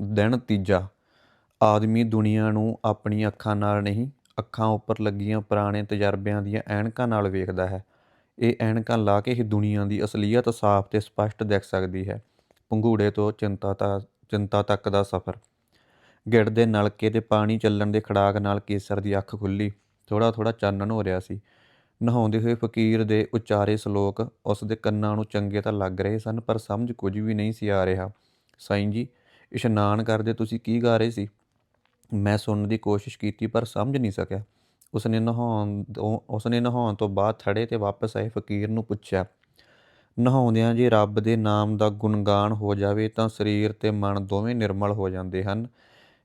ਦਿਨ ਤੀਜਾ। ਆਦਮੀ ਦੁਨੀਆ ਨੂੰ ਆਪਣੀਆਂ ਅੱਖਾਂ ਨਾਲ ਨਹੀਂ, ਅੱਖਾਂ ਉੱਪਰ ਲੱਗੀਆਂ ਪੁਰਾਣੇ ਤਜਰਬਿਆਂ ਦੀਆਂ ਐਨਕਾਂ ਨਾਲ ਵੇਖਦਾ ਹੈ। ਇਹ ਐਨਕਾਂ ਲਾ ਕੇ ਹੀ ਦੁਨੀਆ ਦੀ ਅਸਲੀਅਤ ਸਾਫ਼ ਤੇ ਸਪਸ਼ਟ ਦਿਖ ਸਕਦੀ ਹੈ। ਪੰਘੂੜੇ ਤੋਂ ਚਿੰਤਾ ਤਾ, ਚਿੰਤਾ ਤੱਕ ਦਾ ਸਫ਼ਰ। ਗਿੜ ਦੇ ਨਲਕੇ ਤੇ ਪਾਣੀ ਚੱਲਣ ਦੇ ਖੜਾਕ ਨਾਲ ਕੇਸਰ ਦੀ ਅੱਖ ਖੁੱਲੀ। ਥੋੜਾ ਥੋੜਾ ਚਾਨਣ ਹੋ ਰਿਹਾ ਸੀ। ਨਹਾਉਂਦੇ ਹੋਏ ਫਕੀਰ ਦੇ ਉਚਾਰੇ ਸ਼ਲੋਕ ਉਸ ਦੇ ਕੰਨਾਂ ਨੂੰ ਚੰਗੇ ਤਾਂ ਲੱਗ ਰਹੇ ਸਨ, ਪਰ ਸਮਝ ਕੁਝ ਵੀ ਨਹੀਂ ਸੀ ਆ ਰਿਹਾ। ਸਾਈਂ ਜੀ ਇਸ਼ਨਾਨ ਕਰਦੇ ਤੁਸੀਂ ਕੀ ਗਾ ਰਹੇ ਸੀ? ਮੈਂ ਸੁਣਨ ਦੀ ਕੋਸ਼ਿਸ਼ ਕੀਤੀ ਪਰ ਸਮਝ ਨਹੀਂ ਸਕਿਆ। ਉਸਨੇ ਨਹਾਉਣ ਉਸਨੇ ਨਹਾਉਣ ਤੋਂ ਬਾਅਦ ਥੜੇ ਤੇ ਵਾਪਸ ਆਏ ਫਕੀਰ ਨੂੰ ਪੁੱਛਿਆ, ਨਹਾਉਂਦਿਆਂ ਜੇ ਰੱਬ ਦੇ ਨਾਮ ਦਾ ਗੁਣਗਾਨ ਹੋ ਜਾਵੇ ਤਾਂ ਸਰੀਰ ਤੇ ਮਨ ਦੋਵੇਂ ਨਿਰਮਲ ਹੋ ਜਾਂਦੇ ਹਨ।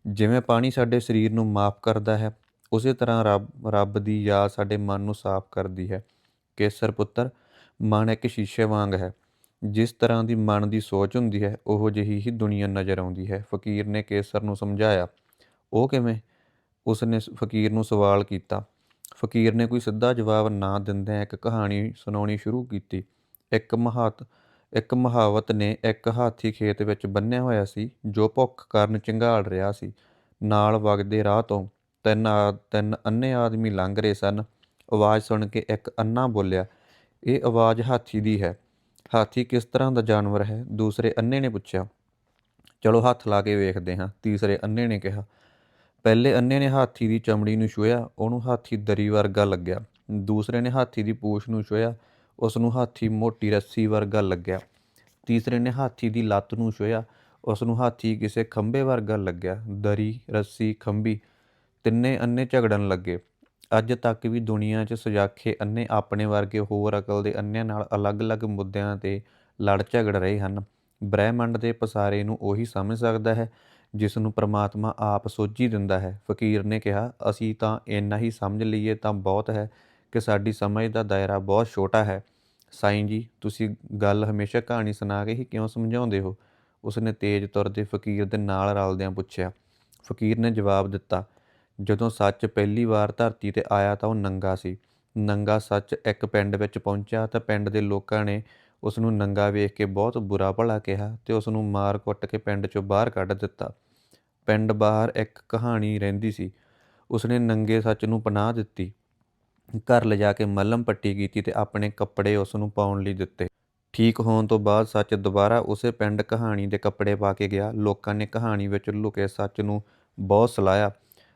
ਜਿਵੇਂ ਪਾਣੀ ਸਾਡੇ ਸਰੀਰ ਨੂੰ ਮਾਫ ਕਰਦਾ ਹੈ, ਉਸੇ ਤਰ੍ਹਾਂ ਰੱਬ ਰੱਬ ਦੀ ਯਾਦ ਸਾਡੇ ਮਨ ਨੂੰ ਸਾਫ਼ ਕਰਦੀ ਹੈ। ਕੇਸਰ ਪੁੱਤਰ, ਮਨ ਇੱਕ ਸ਼ੀਸ਼ੇ ਵਾਂਗ ਹੈ। ਜਿਸ ਤਰ੍ਹਾਂ ਦੀ ਮਨ ਦੀ ਸੋਚ ਹੁੰਦੀ ਹੈ, ਉਹੋ ਜਿਹੀ ਹੀ ਦੁਨੀਆ ਨਜ਼ਰ ਆਉਂਦੀ ਹੈ। ਫਕੀਰ ਨੇ ਕੇਸਰ ਨੂੰ ਸਮਝਾਇਆ। ਉਹ ਕਿਵੇਂ? ਉਸਨੇ ਸ- ਫਕੀਰ ਨੂੰ ਸਵਾਲ ਕੀਤਾ। ਫਕੀਰ ਨੇ ਕੋਈ ਸਿੱਧਾ ਜਵਾਬ ਨਾ ਦਿੰਦਿਆਂ ਇੱਕ ਕਹਾਣੀ ਸੁਣਾਉਣੀ ਸ਼ੁਰੂ ਕੀਤੀ। ਇੱਕ ਮਹਾਤ, ਇੱਕ ਮਹਾਵਤ ਨੇ ਇੱਕ ਹਾਥੀ ਖੇਤ ਵਿੱਚ ਬੰਨਿਆ ਹੋਇਆ ਸੀ, ਜੋ ਭੁੱਖ ਕਾਰਨ ਚੰਗਾਲ ਰਿਹਾ ਸੀ। ਨਾਲ ਵਗਦੇ ਰਾਹ ਤੋਂ ਤਿੰਨ ਆ- ਤਿੰਨ ਅੰਨੇ ਆਦਮੀ ਲੰਘ ਰਹੇ ਸਨ। ਆਵਾਜ਼ ਸੁਣ ਕੇ ਇੱਕ ਅੰਨਾ ਬੋਲਿਆ, ਇਹ ਆਵਾਜ਼ ਹਾਥੀ ਦੀ ਹੈ। ਹਾਥੀ ਕਿਸ ਤਰ੍ਹਾਂ ਦਾ ਜਾਨਵਰ ਹੈ? ਦੂਸਰੇ ਅੰਨੇ ਨੇ ਪੁੱਛਿਆ। ਚਲੋ ਹੱਥ ਲਾ ਕੇ ਵੇਖਦੇ ਹਾਂ। ਤੀਸਰੇ ਅੰਨੇ ਨੇ ਕਿਹਾ, ਪਹਿਲੇ ਅੰਨੇ ਨੇ ਹਾਥੀ ਦੀ ਚਮੜੀ ਨੂੰ ਛੁਇਆ ਉਹਨੂੰ ਹਾਥੀ ਦਰੀ ਵਰਗਾ ਲੱਗਿਆ। ਦੂਸਰੇ ਨੇ ਹਾਥੀ ਦੀ ਪੂਛ ਨੂੰ ਛੁਇਆ ਉਸ ਨੂੰ ਹਾਥੀ ਮੋਟੀ ਰੱਸੀ ਵਰਗਾ ਲੱਗਿਆ। ਤੀਸਰੇ ਨੇ ਹਾਥੀ ਦੀ ਲੱਤ ਨੂੰ ਛੁਇਆ ਉਸ ਨੂੰ ਹਾਥੀ ਕਿਸੇ ਖੰਭੇ ਵਰਗਾ ਲੱਗਿਆ। ਦਰੀ, ਰੱਸੀ, ਖੰਭੀ ਤਿੰਨੇ ਅੰਨੇ ਝਗੜਨ ਲੱਗੇ। ਅੱਜ ਤੱਕ ਵੀ ਦੁਨੀਆ 'ਚ ਸੁਜਾਖੇ ਅੰਨੇ ਆਪਣੇ ਵਰਗੇ ਹੋਰ ਅਕਲ ਦੇ ਅੰਨਿਆਂ ਨਾਲ ਅਲੱਗ-ਅਲੱਗ ਮੁੱਦਿਆਂ ਤੇ ਲੜ ਝਗੜ ਰਹੇ ਹਨ। ਬ੍ਰਹਿਮੰਡ ਦੇ ਪਸਾਰੇ ਨੂੰ ਉਹੀ ਸਮਝ ਸਕਦਾ ਹੈ, ਜਿਸ ਨੂੰ ਪ੍ਰਮਾਤਮਾ ਆਪ ਸੋਝੀ ਦਿੰਦਾ ਹੈ। ਫਕੀਰ ਨੇ ਕਿਹਾ, ਅਸੀਂ ਤਾਂ ਇੰਨਾ ਹੀ ਸਮਝ ਲਈਏ ਤਾਂ ਬਹੁਤ ਹੈ ਕਿ ਸਾਡੀ ਸਮਝ ਦਾ ਦਾਇਰਾ ਬਹੁਤ ਛੋਟਾ ਹੈ। ਸਾਈਂ ਜੀ, ਤੁਸੀਂ ਗੱਲ ਹਮੇਸ਼ਾ ਕਹਾਣੀ ਸੁਣਾ ਕੇ ਹੀ ਕਿਉਂ ਸਮਝਾਉਂਦੇ ਹੋ? ਉਸਨੇ ਤੇਜ਼ ਤੁਰਦੇ ਫਕੀਰ ਦੇ ਨਾਲ ਰਲਦਿਆਂ ਪੁੱਛਿਆ। ਫਕੀਰ ਨੇ ਜਵਾਬ ਦਿੱਤਾ ਜਦੋਂ ਸੱਚ ਪਹਿਲੀ ਵਾਰ ਧਰਤੀ ਤੇ ਆਇਆ ਤਾਂ ਉਹ ਨੰਗਾ ਸੀ। ਨੰਗਾ ਸੱਚ ਇੱਕ ਪਿੰਡ ਵਿੱਚ ਪਹੁੰਚਿਆ ਤਾਂ ਪਿੰਡ ਦੇ ਲੋਕਾਂ ਨੇ ਉਸ ਨੂੰ ਨੰਗਾ ਵੇਖ ਕੇ ਬਹੁਤ ਬੁਰਾ ਭਲਾ ਕਿਹਾ ਤੇ ਉਸ ਨੂੰ ਮਾਰ ਕੁੱਟ ਕੇ ਪਿੰਡ ਚੋਂ ਬਾਹਰ ਕੱਢ ਦਿੱਤਾ। ਪਿੰਡ ਬਾਹਰ ਇੱਕ ਕਹਾਣੀ ਰਹਿੰਦੀ ਸੀ। ਉਸਨੇ ਨੰਗੇ ਸੱਚ ਨੂੰ ਪਨਾਹ ਦਿੱਤੀ। ਘਰ ਲਿਜਾ ਕੇ ਮੱਲਮ ਪੱਟੀ ਕੀਤੀ ਤੇ ਆਪਣੇ ਕੱਪੜੇ ਉਸ ਨੂੰ ਪਾਉਣ ਲਈ ਦਿੱਤੇ। ਠੀਕ ਹੋਣ ਤੋਂ ਬਾਅਦ ਸੱਚ ਦੁਬਾਰਾ ਉਸੇ ਪਿੰਡ ਕਹਾਣੀ ਦੇ ਕੱਪੜੇ ਪਾ ਕੇ ਗਿਆ। ਲੋਕਾਂ ਨੇ ਕਹਾਣੀ ਵਿੱਚ ਲੁਕੇ ਸੱਚ ਨੂੰ ਬਹੁਤ ਸਲਾਹਿਆ।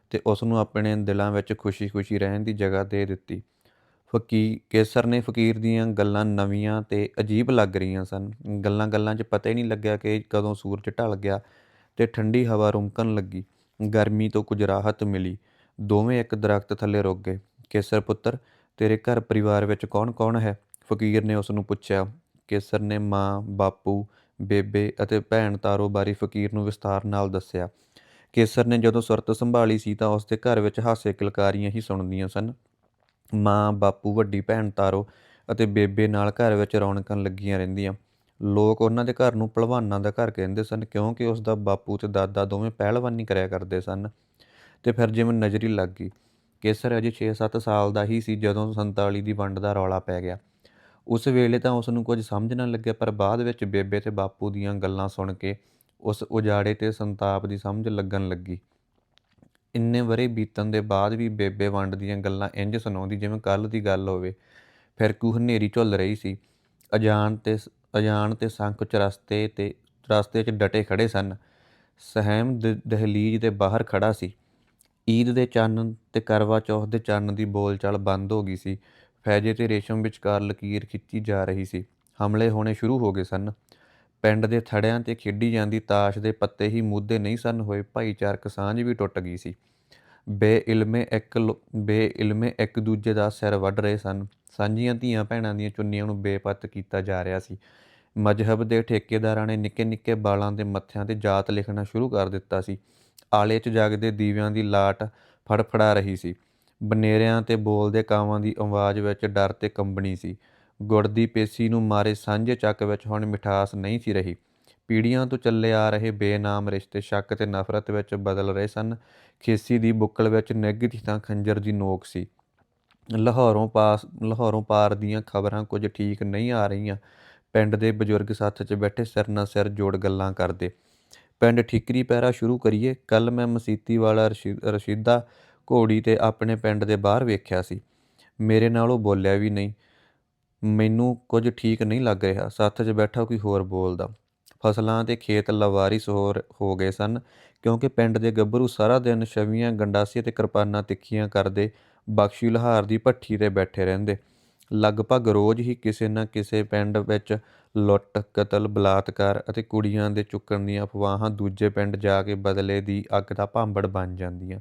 ਤੇ ਉਸ ਨੂੰ ਆਪਣੇ ਦਿਲਾਂ ਵਿੱਚ ਖੁਸ਼ੀ-ਖੁਸ਼ੀ ਰਹਿਣ ਦੀ ਜਗ੍ਹਾ ਦੇ ਦਿੱਤੀ। ਫਕੀਰ, ਕੇਸਰ ਨੇ ਫਕੀਰ ਦੀਆਂ ਗੱਲਾਂ ਨਵੀਆਂ ਤੇ ਅਜੀਬ ਲੱਗ ਰਹੀਆਂ ਸਨ। ਗੱਲਾਂ-ਗੱਲਾਂ 'ਚ ਪਤਾ ਹੀ ਨਹੀਂ ਲੱਗਿਆ ਕਿ ਕਦੋਂ ਸੂਰਜ ਢਲ ਗਿਆ ਤੇ ਠੰਡੀ ਹਵਾ ਰੁਮਕਣ ਲੱਗੀ। ਗਰਮੀ ਤੋਂ ਕੁਝ ਰਾਹਤ ਮਿਲੀ। ਦੋਵੇਂ ਇੱਕ ਦਰਖਤ ਥੱਲੇ ਰੁਕ ਗਏ। ਕੇਸਰ ਪੁੱਤਰ, ਤੇਰੇ ਘਰ ਪਰਿਵਾਰ ਵਿੱਚ ਕੌਣ-ਕੌਣ ਹੈ? ਫਕੀਰ ਨੇ ਉਸ ਨੂੰ ਪੁੱਛਿਆ। ਕੇਸਰ ਨੇ ਮਾਂ, ਬਾਪੂ, ਬੇਬੇ ਅਤੇ ਭੈਣ ਤਾਰੋ ਬਾਰੇ ਫਕੀਰ ਨੂੰ ਵਿਸਥਾਰ ਨਾਲ ਦੱਸਿਆ। ਕੇਸਰ ਨੇ ਜਦੋਂ ਸੁਰਤ ਸੰਭਾਲੀ ਸੀ ਤਾਂ ਉਸ ਦੇ ਘਰ ਵਿੱਚ ਹਾਸੇ ਕਿਲਕਾਰੀਆਂ ਹੀ ਸੁਣਦੀਆਂ ਸਨ। ਮਾਂ, ਬਾਪੂ, ਵੱਡੀ ਭੈਣ ਤਾਰੋ ਅਤੇ ਬੇਬੇ ਨਾਲ ਘਰ ਵਿੱਚ ਰੌਣਕਾਂ ਲੱਗੀਆਂ ਰਹਿੰਦੀਆਂ। ਲੋਕ ਉਹਨਾਂ ਦੇ ਘਰ ਨੂੰ ਪਹਿਲਵਾਨਾਂ ਦਾ ਘਰ ਕਹਿੰਦੇ ਸਨ ਕਿਉਂਕਿ ਉਸ ਦਾ ਬਾਪੂ ਤੇ ਦਾਦਾ ਦੋਵੇਂ ਪਹਿਲਵਾਨੀ ਕਰਿਆ ਕਰਦੇ ਸਨ। ਤੇ ਫਿਰ ਜਿਵੇਂ ਨਜ਼ਰੀ ਲੱਗ ਗਈ, ਕੇਸਰ ਅਜੇ 6-7 ਸਾਲ ਦਾ ਹੀ ਸੀ ਜਦੋਂ 47 ਦੀ ਵੰਡ ਦਾ ਰੌਲਾ ਪੈ ਗਿਆ। ਉਸ ਵੇਲੇ ਤਾਂ ਉਸ ਨੂੰ ਕੁਝ ਸਮਝ ਨਾ ਲੱਗਿਆ ਪਰ ਬਾਅਦ ਵਿੱਚ ਬੇਬੇ ਤੇ ਬਾਪੂ ਦੀਆਂ ਗੱਲਾਂ ਸੁਣ ਕੇ ਉਸ ਉਜਾੜੇ ਤੇ ਸੰਤਾਪ ਦੀ ਸਮਝ ਲੱਗਣ ਲੱਗੀ। ਇੰਨੇ ਵਰੇ ਬੀਤਣ ਦੇ ਬਾਅਦ ਵੀ ਬੇਬੇ ਵੰਡ ਦੀਆਂ ਗੱਲਾਂ ਇੰਜ ਸੁਣਾਉਂਦੀ ਜਿਵੇਂ ਕੱਲ ਦੀ ਗੱਲ ਹੋਵੇ। ਫਿਰ ਕੂ ਹਨੇਰੀ ਝੁੱਲ ਰਹੀ ਸੀ। ਅਜਾਣ ਤੇ ਅਜਾਣ ਤੇ ਸੰਖ ਚਰਸਤੇ ਤੇ, ਰਸਤੇ 'ਚ ਡਟੇ ਖੜੇ ਸਨ। ਸਹਿਮ ਦ- ਦਹਲੀਜ਼ ਦੇ ਬਾਹਰ ਖੜਾ ਸੀ। ਈਦ ਦੇ ਚੰਨ ਤੇ ਕਰਵਾ ਚੌਥ ਦੇ ਚੰਨ ਦੀ ਬੋਲਚਾਲ ਬੰਦ ਹੋ ਗਈ ਸੀ। ਫੈਜੇ ਤੇ ਰੇਸ਼ਮ ਵਿਚਕਾਰ ਲਕੀਰ ਖਿੱਚੀ ਜਾ ਰਹੀ ਸੀ। ਹਮਲੇ ਹੋਣੇ ਸ਼ੁਰੂ ਹੋ ਗਏ ਸਨ। ਪਿੰਡ ਦੇ ਥੜਿਆਂ ਤੇ ਖੇਡੀ ਜਾਂਦੀ ਤਾਸ਼ ਦੇ ਪੱਤੇ ਹੀ ਮੁੱਦੇ ਨਹੀਂ ਸਨ ਹੋਏ, ਭਾਈਚਾਰਕ ਸਾਂਝ ਵੀ ਟੁੱਟ ਗਈ ਸੀ। ਬੇਇਲਮੇ ਇੱਕ ਲੋ- ਬੇਇਲਮੇ ਇੱਕ ਦੂਜੇ ਦਾ ਸਿਰ ਵੱਢ ਰਹੇ ਸਨ। ਸਾਂਝੀਆਂ ਧੀਆਂ ਭੈਣਾਂ ਦੀਆਂ ਚੁੰਨੀਆਂ ਨੂੰ ਬੇਪੱਤ ਕੀਤਾ ਜਾ ਰਿਹਾ ਸੀ। ਮਜ਼ਹਬ ਦੇ ਠੇਕੇਦਾਰਾਂ ਨੇ ਨਿੱਕੇ-ਨਿੱਕੇ ਬਾਲਾਂ ਦੇ ਮੱਥਿਆਂ ਤੇ ਜਾਤ ਲਿਖਣਾ ਸ਼ੁਰੂ ਕਰ ਦਿੱਤਾ ਸੀ। ਆਲੇ 'ਚ ਜਗਦੇ ਦੀਵਿਆਂ ਦੀ ਲਾਟ ਫੜਫੜਾ ਰਹੀ ਸੀ। ਬਨੇਰਿਆਂ ਤੇ ਬੋਲਦੇ ਕਾਵਾਂ ਦੀ ਆਵਾਜ਼ ਵਿੱਚ ਡਰ ਤੇ ਕੰਬਣੀ ਸੀ। ਗੁੜ ਦੀ ਪੇਸੀ ਨੂੰ ਮਾਰੇ ਸਾਂਝੇ ਚੱਕ ਵਿੱਚ ਹੁਣ ਮਿਠਾਸ ਨਹੀਂ ਸੀ ਰਹੀ। ਪੀੜੀਆਂ ਤੋਂ ਚੱਲੇ ਆ ਰਹੇ ਬੇਨਾਮ ਰਿਸ਼ਤੇ ਸ਼ੱਕ ਤੇ ਨਫ਼ਰਤ ਵਿੱਚ ਬਦਲ ਰਹੇ ਸਨ। ਖੇਸੀ ਦੀ ਬੁੱਕਲ ਵਿੱਚ ਨਿੱਘਦੀ ਤਾਂ ਖੰਜਰ ਦੀ ਨੋਕ ਸੀ। ਲਾਹੌਰੋਂ ਪਾਸ, ਲਾਹੌਰੋਂ ਪਾਰ ਦੀਆਂ ਖਬਰਾਂ ਕੁਝ ਠੀਕ ਨਹੀਂ ਆ ਰਹੀਆਂ। ਪਿੰਡ ਦੇ ਬਜ਼ੁਰਗ ਸੱਥ 'ਚ ਬੈਠੇ ਸਿਰ ਨਾਲ ਸਿਰ ਜੋੜ ਗੱਲਾਂ ਕਰਦੇ। ਪਿੰਡ ਠੀਕਰੀ ਪਹਿਰਾ ਸ਼ੁਰੂ ਕਰੀਏ। ਕੱਲ ਮੈਂ ਮਸੀਤੀ ਵਾਲਾ ਰਸ਼ੀ- ਰਸ਼ੀਦਾ ਘੋੜੀ ਤੇ ਆਪਣੇ ਪਿੰਡ ਦੇ ਬਾਹਰ ਵੇਖਿਆ ਸੀ। ਮੇਰੇ ਨਾਲ ਉਹ ਬੋਲਿਆ ਵੀ ਨਹੀਂ। ਮੈਨੂੰ ਕੁਝ ਠੀਕ ਨਹੀਂ ਲੱਗ ਰਿਹਾ। ਸੱਥ 'ਚ ਬੈਠਾ ਕੋਈ ਹੋਰ ਬੋਲਦਾ। ਫਸਲਾਂ ਤੇ ਖੇਤ ਲਵਾਰਿਸ ਹੋਰ ਹੋ ਗਏ ਸਨ, ਕਿਉਂਕਿ ਪਿੰਡ ਦੇ ਗੱਭਰੂ ਸਾਰਾ ਦਿਨ ਛਵੀਆਂ, ਗੰਡਾਸੀਆਂ ਤੇ ਕਿਰਪਾਨਾਂ ਤਿੱਖੀਆਂ ਕਰਦੇ ਬਖਸ਼ੀ ਲੁਹਾਰ ਦੀ ਭੱਠੀ ਤੇ ਬੈਠੇ ਰਹਿੰਦੇ। ਲਗਭਗ ਰੋਜ਼ ਹੀ ਕਿਸੇ ਨਾ ਕਿਸੇ ਪਿੰਡ ਵਿੱਚ ਲੁੱਟ, ਕਤਲ, ਬਲਾਤਕਾਰ ਅਤੇ ਕੁੜੀਆਂ ਦੇ ਚੁੱਕਣ ਦੀਆਂ ਅਫਵਾਹਾਂ ਦੂਜੇ ਪਿੰਡ ਜਾ ਕੇ ਬਦਲੇ ਦੀ ਅੱਗ ਦਾ ਭਾਂਬੜ ਬਣ ਜਾਂਦੀਆਂ।